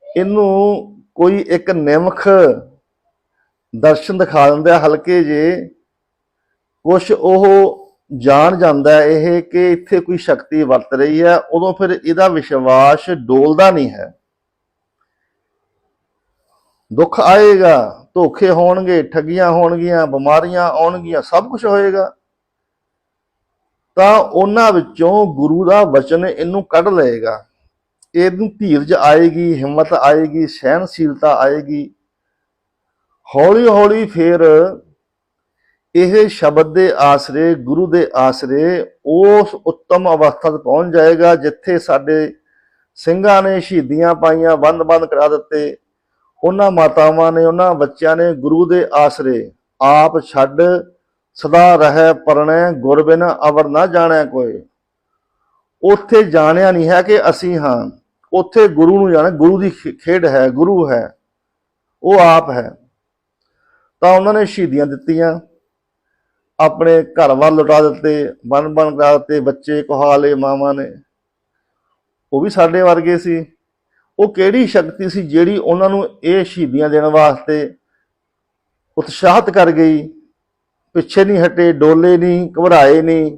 ਇਹਨੂੰ ਕੋਈ ਇੱਕ ਨਿਮਖ ਦਰਸ਼ਨ ਦਿਖਾ ਦਿੰਦਾ ਹਲਕੇ ਜੇ ਕੁਛ ਉਹ ਜਾਣ ਜਾਂਦਾ ਇਹ ਕਿ ਇੱਥੇ ਕੋਈ ਸ਼ਕਤੀ ਵਰਤ ਰਹੀ ਹੈ, ਉਦੋਂ ਫਿਰ ਇਹਦਾ ਵਿਸ਼ਵਾਸ ਡੋਲਦਾ ਨਹੀਂ ਹੈ। ਦੁੱਖ ਆਏਗਾ, ਧੋਖੇ ਹੋਣਗੇ, ਠੱਗੀਆਂ ਹੋਣਗੀਆਂ, ਬਿਮਾਰੀਆਂ ਆਉਣਗੀਆਂ, ਸਭ ਕੁਝ ਹੋਏਗਾ। ਤਾਂ ਉਹਨਾਂ ਵਿੱਚੋਂ ਗੁਰੂ ਦਾ ਵਚਨ ਇਹਨੂੰ ਕੱਢ ਲਏਗਾ। ਇਹਨੂੰ ਧੀਰਜ ਆਏਗੀ, ਹਿੰਮਤ ਆਏਗੀ ਸਹਿਨਸ਼ੀਲਤਾ ਆਏਗੀ। ਹੌਲੀ ਹੌਲੀ ਫਿਰ ਇਹ ਸ਼ਬਦ ਦੇ ਆਸਰੇ, ਗੁਰੂ ਦੇ ਆਸਰੇ ਉਸ ਉੱਤਮ ਅਵਸਥਾ 'ਤੇ ਪਹੁੰਚ ਜਾਏਗਾ, ਜਿੱਥੇ ਸਾਡੇ ਸਿੰਘਾਂ ਨੇ ਸ਼ਹੀਦੀਆਂ ਪਾਈਆਂ, ਬੰਦ-ਬੰਦ ਕਰਾ ਦਿੱਤੇ। ਉਹਨਾਂ ਮਾਤਾਵਾਂ ਨੇ, ਉਹਨਾਂ ਬੱਚਿਆਂ ਨੇ ਗੁਰੂ ਦੇ ਆਸਰੇ ਆਪ ਛੱਡ ਸਦਾ ਰਹਿ ਪਰਣੈ, ਗੁਰ ਬਿਨ ਅਵਰ ਨਾ ਜਾਣੈ ਕੋਈ। ਉੱਥੇ ਜਾਣਿਆ ਨਹੀਂ ਹੈ ਕਿ ਅਸੀਂ ਹਾਂ। ਉੱਥੇ ਗੁਰੂ ਨੂੰ ਜਾਣਾ ਗੁਰੂ ਦੀ ਖੇਡ ਹੈ, ਗੁਰੂ ਹੈ, ਉਹ ਆਪ ਹੈ। ਤਾਂ ਉਹਨਾਂ ਨੇ ਸ਼ਹੀਦੀਆਂ ਦਿੱਤੀਆਂ। ਆਪਣੇ ਘਰ ਵੱਲ ਲੁਟਾ ਦਿੱਤੇ ਬਨ ਬਨ ਕਰਾ ਦਿੱਤੇ, ਬੱਚੇ ਕੁਹਾ ਮਾਵਾਂ ਨੇ। ਉਹ ਵੀ ਸਾਡੇ ਵਰਗੇ ਸੀ। ਉਹ ਕਿਹੜੀ ਸ਼ਕਤੀ ਸੀ ਜਿਹੜੀ ਉਹਨਾਂ ਨੂੰ ਇਹ ਸ਼ਹੀਦੀਆਂ ਦੇਣ ਵਾਸਤੇ ਉਤਸ਼ਾਹਤ ਕਰ ਗਈ? ਪਿੱਛੇ ਨਹੀਂ ਹਟੇ, ਡੋਲੇ ਨਹੀਂ, ਘਬਰਾਏ ਨਹੀਂ।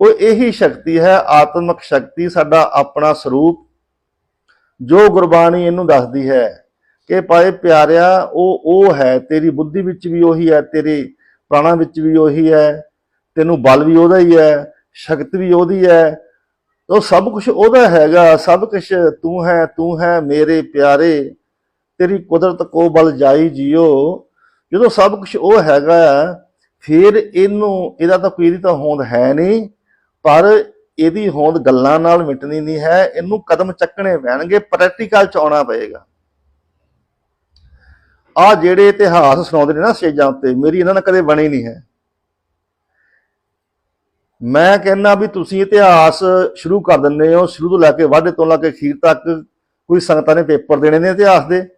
ਉਹ ਇਹੀ ਸ਼ਕਤੀ ਹੈ, ਆਤਮਿਕ ਸ਼ਕਤੀ ਸਾਡਾ ਆਪਣਾ ਸਰੂਪ। ਜੋ ਗੁਰਬਾਣੀ ਇਹਨੂੰ ਦੱਸਦੀ ਹੈ ਕਿ ਪਾਏ ਪਿਆਰਿਆ, ਉਹ ਉਹ ਹੈ, ਤੇਰੀ ਬੁੱਧੀ ਵਿੱਚ ਵੀ ਉਹੀ ਹੈ, ਤੇਰੇ ਪ੍ਰਾਣਾਂ ਵਿੱਚ ਵੀ ਉਹੀ ਹੈ ਤੈਨੂੰ ਬਲ ਵੀ ਉਹਦਾ ਹੀ ਹੈ ਸ਼ਕਤ ਵੀ ਉਹਦੀ ਹੈ। ਉਹ ਸਭ ਕੁਝ ਉਹਦਾ ਹੈਗਾ ਸਭ ਕੁਝ ਤੂੰ ਹੈ ਤੂੰ ਹੈ ਮੇਰੇ ਪਿਆਰੇ ਤੇਰੀ ਕੁਦਰਤ ਕੋ ਬਲ ਜਾਈ ਜੀਓ। ਜਦੋਂ ਸਭ ਕੁਝ ਉਹ ਹੈਗਾ ਆ, ਫਿਰ ਇਹਨੂੰ ਇਹਦਾ ਤਾਂ ਕੋਈ ਤਾਂ ਹੋਂਦ ਹੈ ਨਹੀਂ ਪਰ ਇਹਦੀ ਹੋਂਦ ਗੱਲਾਂ ਨਾਲ ਮਿਟਣੀ ਨਹੀਂ ਹੈ ਇਹਨੂੰ ਕਦਮ ਚੱਕਣੇ ਪੈਣਗੇ ਪ੍ਰੈਕਟੀਕਲ ਚ ਆਉਣਾ ਪਏਗਾ। ਆ ਜਿਹੜੇ ਇਤਿਹਾਸ ਸੁਣਾਉਂਦੇ ਨੇ ਨਾ ਸਟੇਜਾਂ ਉੱਤੇ, ਮੇਰੀ ਇਹਨਾਂ ਨਾਲ ਕਦੇ ਬਣੀ ਨਹੀਂ ਹੈ। ਮੈਂ ਕਹਿੰਦਾ ਵੀ ਤੁਸੀਂ ਇਤਿਹਾਸ ਸ਼ੁਰੂ ਕਰ ਦਿੰਦੇ ਹੋ, ਸ਼ੁਰੂ ਤੋਂ ਲੈ ਕੇ ਵਾਢੇ ਤੋਂ ਲੈ ਕੇ ਅਖੀਰ ਤੱਕ ਕੋਈ ਸੰਗਤਾਂ ਨੇ ਪੇਪਰ ਦੇਣੇ ਨੇ ਇਤਿਹਾਸ ਦੇ।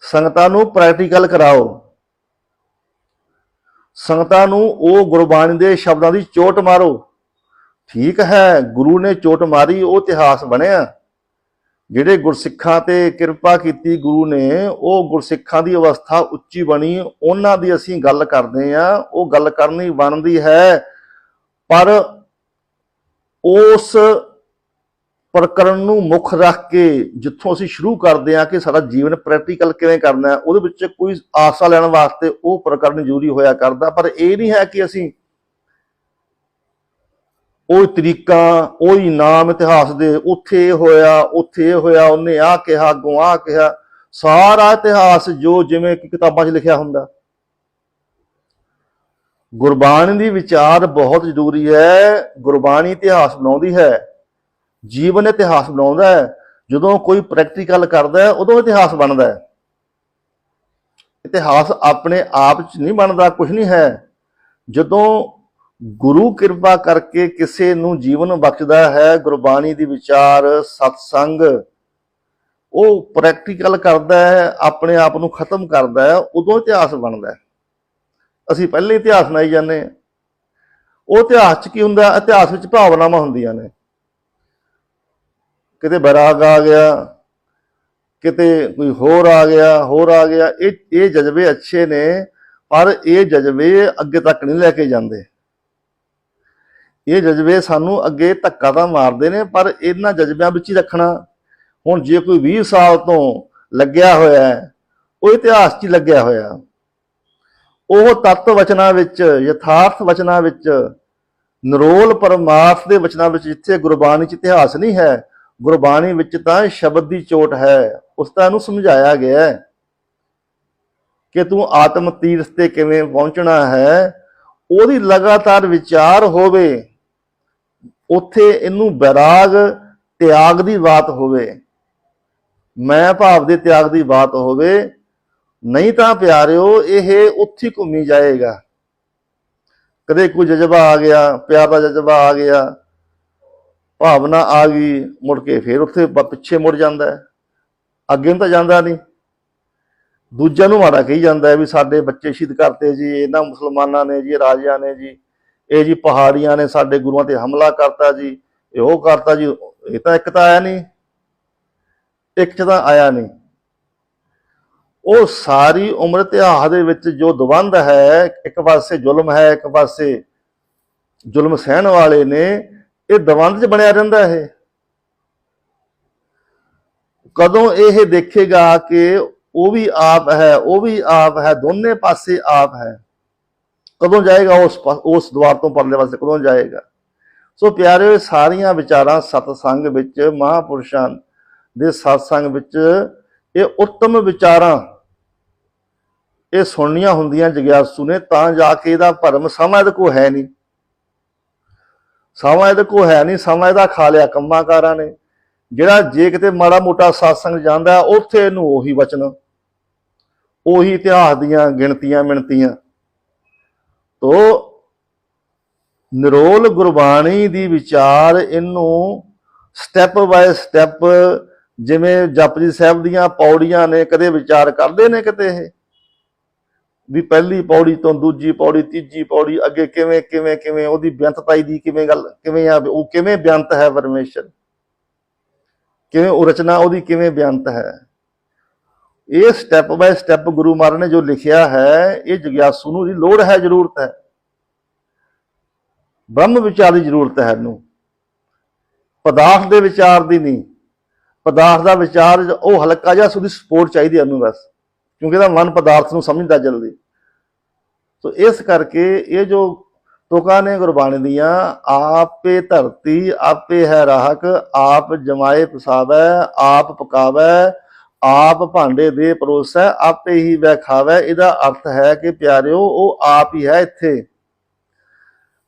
ਸੰਗਤਾਂ ਨੂੰ ਪ੍ਰੈਕਟੀਕਲ ਕਰਾਓ। ਸੰਗਤਾਂ ਨੂੰ ਉਹ ਗੁਰਬਾਣੀ ਦੇ ਸ਼ਬਦਾਂ ਦੀ ਚੋਟ ਮਾਰੋ। ਠੀਕ ਹੈ, ਗੁਰੂ ਨੇ ਚੋਟ ਮਾਰੀ, ਉਹ ਇਤਿਹਾਸ ਬਣਿਆ। ਜਿਹੜੇ ਗੁਰਸਿੱਖਾਂ ਤੇ ਕਿਰਪਾ ਕੀਤੀ ਗੁਰੂ ਨੇ, ਉਹ ਗੁਰਸਿੱਖਾਂ ਦੀ ਅਵਸਥਾ ਉੱਚੀ ਬਣੀ, ਉਹਨਾਂ ਦੀ ਅਸੀਂ ਗੱਲ ਕਰਦੇ ਆ ਉਹ ਗੱਲ ਕਰਨੀ ਬਣਦੀ ਹੈ। ਪਰ ਉਸ ਪ੍ਰਕਰਨ ਨੂੰ ਮੁੱਖ ਰੱਖ ਕੇ ਜਿੱਥੋਂ ਅਸੀਂ ਸ਼ੁਰੂ ਕਰਦੇ ਆ ਕਿ ਸਾਡਾ ਜੀਵਨ ਪ੍ਰੈਕਟੀਕਲ ਕਿਵੇਂ ਕਰਨਾ ਹੈ, ਉਹਦੇ ਵਿੱਚ ਕੋਈ ਆਸਾ ਲੈਣ ਵਾਸਤੇ ਉਹ ਪ੍ਰਕਰਨ ਜ਼ਰੂਰੀ ਹੋਇਆ ਕਰਦਾ। ਪਰ ਇਹ ਨਹੀਂ ਹੈ ਕਿ ਅਸੀਂ ਉਹ ਤਰੀਕਾ, ਉਹੀ ਨਾਮ ਇਤਿਹਾਸ ਦੇ ਉੱਥੇ ਇਹ ਹੋਇਆ, ਉੱਥੇ ਇਹ ਹੋਇਆ, ਉਹਨੇ ਆ ਕਿਹਾ, ਅੱਗੋਂ ਆ ਕਿਹਾ। ਸਾਰਾ ਇਤਿਹਾਸ ਜੋ ਜਿਵੇਂ ਕਿ ਕਿਤਾਬਾਂ 'ਚ ਲਿਖਿਆ ਹੁੰਦਾ। ਗੁਰਬਾਣੀ ਦੀ ਵਿਚਾਰ ਬਹੁਤ ਜ਼ਰੂਰੀ ਹੈ। ਗੁਰਬਾਣੀ ਇਤਿਹਾਸ ਬਣਾਉਂਦੀ ਹੈ। ਜੀਵਨ ਇਤਿਹਾਸ ਬਣਾਉਂਦਾ ਹੈ। ਜਦੋਂ ਕੋਈ ਪ੍ਰੈਕਟੀਕਲ ਕਰਦਾ ਹੈ, ਉਦੋਂ ਇਤਿਹਾਸ ਬਣਦਾ ਹੈ। ਇਤਿਹਾਸ ਆਪਣੇ ਆਪ 'ਚ ਨਹੀਂ ਬਣਦਾ ਕੁਝ ਨਹੀਂ ਹੈ। ਜਦੋਂ ਗੁਰੂ ਕਿਰਪਾ ਕਰਕੇ ਕਿਸੇ ਨੂੰ ਜੀਵਨ ਬਖਸ਼ਦਾ ਹੈ, ਗੁਰਬਾਣੀ ਦੀ ਵਿਚਾਰ, ਸਤਸੰਗ। ਉਹ ਪ੍ਰੈਕਟੀਕਲ ਕਰਦਾ ਹੈ, ਆਪਣੇ ਆਪ ਨੂੰ ਖਤਮ ਕਰਦਾ ਹੈ, ਉਦੋਂ ਇਤਿਹਾਸ ਬਣਦਾ ਹੈ। ਅਸੀਂ ਪਹਿਲੇ ਇਤਿਹਾਸ ਬਣਾਈ ਜਾਂਦੇ ਹਾਂ। ਉਹ ਇਤਿਹਾਸ 'ਚ ਕੀ ਹੁੰਦਾ? ਇਤਿਹਾਸ ਵਿੱਚ ਭਾਵਨਾਵਾਂ ਹੁੰਦੀਆਂ ਨੇ। ਕਿਤੇ ਬਰਾਗ ਆ ਗਿਆ, ਕਿਤੇ ਕੋਈ ਹੋਰ ਆ ਗਿਆ, ਹੋਰ ਆ ਗਿਆ। ਇਹ ਇਹ ਜਜ਼ਬੇ ਅੱਛੇ ਨੇ, ਪਰ ਇਹ ਜਜ਼ਬੇ ਅੱਗੇ ਤੱਕ ਨਹੀਂ ਲੈ ਕੇ ਜਾਂਦੇ। ਇਹ ਜਜ਼ਬੇ ਸਾਨੂੰ ਅੱਗੇ ਧੱਕਾ ਤਾਂ ਮਾਰਦੇ ਨੇ, ਪਰ ਇਹਨਾਂ ਜਜ਼ਬਿਆਂ ਵਿੱਚ ਹੀ ਰੱਖਣਾ। ਹੁਣ ਜੇ ਕੋਈ 20 ਸਾਲ ਤੋਂ ਲੱਗਿਆ ਹੋਇਆ ਹੈ, ਉਹ ਇਤਿਹਾਸ 'ਚ ਲੱਗਿਆ ਹੋਇਆ। ਉਹ ਤੱਤ ਵਚਨਾਂ ਵਿੱਚ, ਯਥਾਰਥ ਵਚਨਾਂ ਵਿੱਚ, ਨਰੋਲ ਪਰਮਾਰਥ ਦੇ ਵਚਨਾਂ ਵਿੱਚ ਜਿੱਥੇ ਗੁਰਬਾਣੀ 'ਚ ਇਤਿਹਾਸ ਨਹੀਂ ਹੈ, ਗੁਰਬਾਣੀ ਵਿੱਚ ਤਾਂ ਸ਼ਬਦ ਦੀ ਚੋਟ ਹੈ, ਉਸ ਦਾ ਨੂੰ ਸਮਝਾਇਆ ਗਿਆ ਹੈ ਕਿ ਤੂੰ ਆਤਮ ਤੀਰਥ ਤੇ ਕਿਵੇਂ ਪਹੁੰਚਣਾ ਹੈ, ਉਹਦੀ ਲਗਾਤਾਰ ਵਿਚਾਰ ਹੋਵੇ ਉੱਥੇ ਇਹਨੂੰ ਬੈਰਾਗ ਤਿਆਗ ਦੀ ਬਾਤ ਹੋਵੇ। ਮੈਂ ਭਾਵ ਦੇ ਤਿਆਗ ਦੀ ਬਾਤ ਹੋਵੇ। ਨਹੀਂ ਤਾਂ ਪਿਆਰਿਓ, ਇਹ ਉੱਥੇ ਘੁੰਮੀ ਜਾਏਗਾ। ਕਦੇ ਕੋਈ ਜਜ਼ਬਾ ਆ ਗਿਆ, ਪਿਆਰ ਦਾ ਜਜ਼ਬਾ ਆ ਗਿਆ। ਭਾਵਨਾ ਆ ਗਈ, ਮੁੜ ਕੇ ਫੇਰ ਉੱਥੇ ਪਿੱਛੇ ਮੁੜ ਜਾਂਦਾ ਹੈ। ਅੱਗੇ ਨੂੰ ਤਾਂ ਜਾਂਦਾ ਨਹੀਂ। ਦੂਜਿਆਂ ਨੂੰ ਮਾੜਾ ਕਹੀ ਜਾਂਦਾ ਹੈ ਵੀ ਸਾਡੇ ਬੱਚੇ ਸ਼ਹੀਦ ਕਰਤੇ ਜੀ, ਇਹਨਾਂ ਮੁਸਲਮਾਨਾਂ ਨੇ ਜੀ, ਰਾਜਿਆਂ ਨੇ ਜੀ। ਇਹ ਜੀ ਪਹਾੜੀਆਂ ਨੇ ਸਾਡੇ ਗੁਰੂਆਂ ਤੇ ਹਮਲਾ ਕਰਤਾ ਜੀ, ਇਹ ਉਹ ਕਰਤਾ ਜੀ, ਇਹ ਤਾਂ ਇੱਕ ਤਾਂ ਆਇਆ ਨਹੀਂ, ਇੱਕ ਚ ਤਾਂ ਆਇਆ ਨਹੀਂ। ਉਹ ਸਾਰੀ ਉਮਰ ਇਤਿਹਾਸ ਦੇ ਵਿੱਚ ਜੋ ਦਵੰਦ ਹੈ, ਇੱਕ ਪਾਸੇ ਜ਼ੁਲਮ ਹੈ, ਇੱਕ ਪਾਸੇ ਜ਼ੁਲਮ ਸਹਿਣ ਵਾਲੇ ਨੇ, ਇਹ ਦਵੰਦ 'ਚ ਬਣਿਆ ਰਹਿੰਦਾ ਇਹ। ਕਦੋਂ ਇਹ ਦੇਖੇਗਾ ਕਿ ਉਹ ਵੀ ਆਪ ਹੈ, ਉਹ ਵੀ ਆਪ ਹੈ, ਦੋਨੇ ਪਾਸੇ ਆਪ ਹੈ। ਕਦੋਂ ਜਾਏਗਾ ਉਸ ਪਾ- ਉਸ ਦਵਾਰ ਤੋਂ ਪਰਲੇ ਪਾਸੇ ਕਦੋਂ ਜਾਏਗਾ? ਸੋ ਪਿਆਰੇ ਸਾਰੀਆਂ ਵਿਚਾਰਾਂ ਸਤਸੰਗ ਵਿੱਚ, ਮਹਾਪੁਰਸ਼ਾਂ ਦੇ ਸਤਸੰਗ ਵਿੱਚ, ਇਹ ਉੱਤਮ ਵਿਚਾਰਾਂ, ਇਹ ਸੁਣਨੀਆਂ ਹੁੰਦੀਆਂ ਜਗਿਆਸੂ ਨੇ, ਤਾਂ ਜਾ ਕੇ ਇਹਦਾ ਭਰਮ ਸਮਾਂ ਇਹਦੇ ਕੋ ਹੈ ਨਹੀਂ। ਸਮਾਂ ਇਹਦੇ ਕੋ ਹੈ ਨਹੀਂ, ਸਮਾਂ ਇਹਦਾ ਖਾ ਲਿਆ ਕੰਮਾਂਕਾਰਾਂ ਨੇ। ਜਿਹੜਾ ਜੇ ਕਿਤੇ ਮਾੜਾ ਮੋਟਾ satsang ਜਾਂਦਾ, ਉੱਥੇ ਇਹਨੂੰ ਉਹੀ ਵਚਨ, ਉਹੀ ਇਤਿਹਾਸ ਦੀਆਂ ਗਿਣਤੀਆਂ ਮਿਣਤੀਆਂ। ਤੋ ਨਿਰੋਲ ਗੁਰਬਾਣੀ ਦੀ ਵਿਚਾਰ ਇਹਨੂੰ ਸਟੈਪ ਬਾਏ ਸਟੈਪ ਜਿਵੇਂ ਜਪਜੀ ਸਾਹਿਬ ਦੀਆਂ ਪੌੜੀਆਂ ਨੇ ਕਦੇ ਵਿਚਾਰ ਕਰਦੇ ਨੇ ਕਿਤੇ ਇਹ? ਵੀ ਪਹਿਲੀ ਪੌੜੀ ਤੋਂ ਦੂਜੀ ਪੌੜੀ, ਤੀਜੀ ਪੌੜੀ, ਅੱਗੇ ਕਿਵੇਂ ਕਿਵੇਂ ਕਿਵੇਂ, ਉਹਦੀ ਬੇਅੰਤਤਾਈ ਦੀ ਕਿਵੇਂ ਗੱਲ, ਕਿਵੇਂ ਆ, ਉਹ ਕਿਵੇਂ ਬੇਅੰਤ ਹੈ ਪਰਮੇਸ਼ਰ? ਕਿਵੇਂ ਉਹ ਰਚਨਾ ਉਹਦੀ ਕਿਵੇਂ ਬੇਅੰਤ ਹੈ? ਇਹ step by step Guru Maharaj ਨੇ ਜੋ ਲਿਖਿਆ ਹੈ, ਇਹ ਜਗਿਆਸੂ ਨੂੰ ਦੀ ਲੋੜ ਹੈ, ਜ਼ਰੂਰਤ ਹੈ। ਬ੍ਰਹਮ ਵਿਚਾਰ ਦੀ ਜ਼ਰੂਰਤ ਹੈ ਇਹਨੂੰ। ਪਦਾਰਥ ਦੇ ਵਿਚਾਰ ਦੀ ਨਹੀਂ। ਪਦਾਰਥ ਦਾ ਵਿਚਾਰ ਉਹ ਹਲਕਾ ਜਿਹਾ ਉਹਦੀ ਸਪੋਰਟ ਚਾਹੀਦੀ ਹੈ ਉਹਨੂੰ ਬਸ। ਕਿਉਂਕਿ ਇਹਦਾ ਮਨ ਪਦਾਰਥ ਨੂੰ ਸਮਝਦਾ ਜਲਦੀ। ਸੋ ਇਸ ਕਰਕੇ ਇਹ ਜੋ ਤੁਕਾਂ ਨੇ ਗੁਰਬਾਣੀ ਦੀਆਂ, ਆਪੇ ਧਰਤੀ, ਆਪੇ ਹੈ ਰਾਹਕ, ਆਪ ਜਮਾਏ ਪਸਾਵੈ ਆਪ ਪਕਾਵੈ ਆਪ ਭਾਂਡੇ ਦੇ ਪਰੋਸੈ ਆਪੇ ਹੀ ਵੈ ਇਹਦਾ ਅਰਥ ਹੈ ਕਿ ਪਿਆਰਿਓ, ਉਹ ਆਪ ਹੀ ਹੈ ਇੱਥੇ।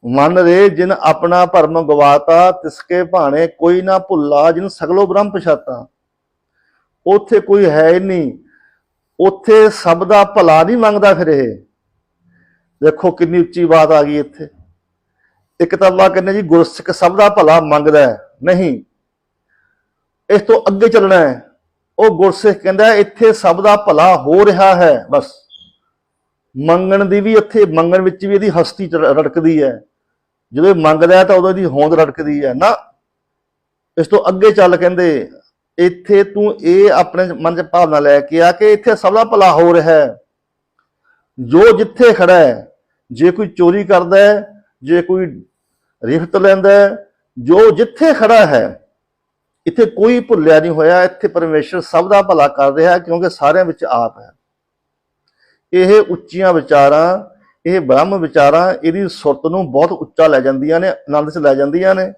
ਮਨ ਰੇ ਜਿਨ ਆਪਣਾ ਭਰਮ ਗਵਾਤਾ ਤਿਸਕੇ ਭਾਣੇ ਕੋਈ ਨਾ ਭੁੱਲਾ ਜਿਨ ਸਗਲੋ ਬ੍ਰਹਮ ਪਛਾਤਾ। ਉੱਥੇ ਕੋਈ ਹੈ ਹੀ ਨਹੀਂ। ਉੱਥੇ ਸਭ ਦਾ ਭਲਾ ਨਹੀਂ ਮੰਗਦਾ ਫਿਰ ਇਹ। ਦੇਖੋ ਕਿੰਨੀ ਉੱਚੀ ਬਾਤ ਆ ਗਈ ਇੱਥੇ। ਇੱਕ ਤਾਂ ਅੱਲਾਹ ਕਹਿੰਦੇ ਜੀ, ਗੁਰਸਿੱਖ ਸਭ ਦਾ ਭਲਾ ਮੰਗਦਾ ਨਹੀਂ। ਇਸ ਤੋਂ ਅੱਗੇ ਚੱਲਣਾ ਹੈ। ਉਹ ਗੁਰਸਿੱਖ ਕਹਿੰਦਾ ਇੱਥੇ ਸਭ ਦਾ ਭਲਾ ਹੋ ਰਿਹਾ ਹੈ, ਬਸ। ਮੰਗਣ ਦੀ ਵੀ ਇੱਥੇ, ਮੰਗਣ ਵਿੱਚ ਵੀ ਇਹਦੀ ਹਸਤੀ ਰੜਕਦੀ ਹੈ। ਜਦੋਂ ਇਹ ਮੰਗਦਾ ਹੈ ਤਾਂ ਉਦੋਂ ਇਹਦੀ ਹੋਂਦ ਰੜਕਦੀ ਹੈ। ਨਾ, ਇਸ ਤੋਂ ਅੱਗੇ ਚੱਲ ਕਹਿੰਦੇ, ਇੱਥੇ ਤੂੰ ਇਹ ਆਪਣੇ ਮਨ 'ਚ ਭਾਵਨਾ ਲੈ ਕੇ ਆ ਕਿ ਇੱਥੇ ਸਭ ਦਾ ਭਲਾ ਹੋ ਰਿਹਾ ਹੈ। ਜੋ ਜਿੱਥੇ ਖੜਾ ਹੈ, ਜੇ ਕੋਈ ਚੋਰੀ ਕਰਦਾ ਹੈ, ਜੇ ਕੋਈ ਰਿਫਤ ਲੈਂਦਾ ਹੈ, ਜੋ ਜਿੱਥੇ ਖੜਾ ਹੈ ਇੱਥੇ ਕੋਈ ਭੁੱਲਿਆ ਨਹੀਂ ਹੋਇਆ, ਇੱਥੇ ਪਰਮੇਸ਼ਰ ਸਭ ਦਾ ਭਲਾ ਕਰ ਰਿਹਾ ਹੈ, ਕਿਉਂਕਿ ਸਾਰਿਆਂ ਵਿੱਚ ਆਪ ਹੈ। ਇਹ ਉੱਚੀਆਂ ਵਿਚਾਰਾਂ, ਇਹ ਬ੍ਰਹਮ ਵਿਚਾਰਾਂ, ਇਹਦੀ ਸੁਰਤ ਨੂੰ ਬਹੁਤ ਉੱਚਾ ਲੈ ਜਾਂਦੀਆਂ ਨੇ, ਆਨੰਦ 'ਚ ਲੈ ਜਾਂਦੀਆਂ ਨੇ।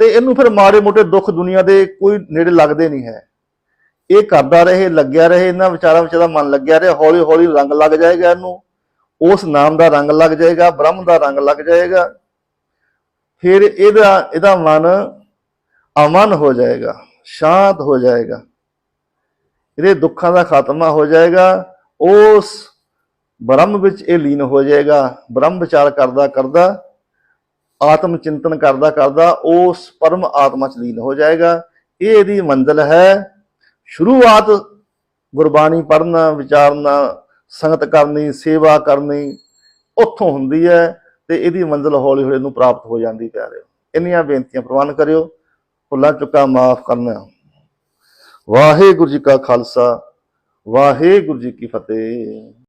ਤੇ ਇਹਨੂੰ ਫਿਰ ਮਾੜੇ ਮੋਟੇ ਦੁੱਖ ਦੁਨੀਆ ਦੇ ਕੋਈ ਨੇੜੇ ਲੱਗਦੇ ਨਹੀਂ ਹੈ। ਇਹ ਕਰਦਾ ਰਹੇ, ਲੱਗਿਆ ਰਹੇ, ਇਹਨਾਂ ਵਿਚਾਰਾਂ ਵਿੱਚ ਇਹਦਾ ਮਨ ਲੱਗਿਆ ਰਹੇ ਹੌਲੀ ਹੌਲੀ ਰੰਗ ਲੱਗ ਜਾਏਗਾ ਇਹਨੂੰ। ਉਸ ਨਾਮ ਦਾ ਰੰਗ ਲੱਗ ਜਾਏਗਾ, ਬ੍ਰਹਮ ਦਾ ਰੰਗ ਲੱਗ ਜਾਏਗਾ। ਫਿਰ ਇਹਦਾ ਇਹਦਾ ਮਨ ਅਮਨ ਹੋ ਜਾਏਗਾ, ਸ਼ਾਂਤ ਹੋ ਜਾਏਗਾ। ਇਹਦੇ ਦੁੱਖਾਂ ਦਾ ਖਾਤਮਾ ਹੋ ਜਾਏਗਾ, ਉਸ ਬ੍ਰਹਮ ਵਿੱਚ ਇਹ ਲੀਨ ਹੋ ਜਾਏਗਾ, ਬ੍ਰਹਮ ਵਿਚਾਰ ਕਰਦਾ ਕਰਦਾ, ਆਤਮ ਚਿੰਤਨ ਕਰਦਾ ਕਰਦਾ ਉਸ ਪਰਮ ਆਤਮਾ ਚ ਲੀਨ ਹੋ ਜਾਏਗਾ। ਇਹ ਇਹਦੀ ਮੰਜ਼ਿਲ ਹੈ। ਸ਼ੁਰੂਆਤ ਗੁਰਬਾਣੀ ਪੜ੍ਹਨਾ, ਵਿਚਾਰਨਾ, ਸੰਗਤ ਕਰਨੀ, ਸੇਵਾ ਕਰਨੀ, ਉੱਥੋਂ ਹੁੰਦੀ ਹੈ ਤੇ ਇਹਦੀ ਮੰਜ਼ਿਲ ਹੌਲੀ ਹੌਲੀ ਨੂੰ ਪ੍ਰਾਪਤ ਹੋ ਜਾਂਦੀ ਪਿਆਰਿਓ ਇੰਨੀਆਂ ਬੇਨਤੀਆਂ ਪ੍ਰਵਾਨ ਕਰਿਓ। ਭੁੱਲਾਂ ਚੁੱਕਾ ਮਾਫ ਕਰਨਾ। ਵਾਹਿਗੁਰੂ ਜੀ ਕਾ ਖਾਲਸਾ ਵਾਹਿਗੁਰੂ ਜੀ ਕੀ ਫਤਿਹ।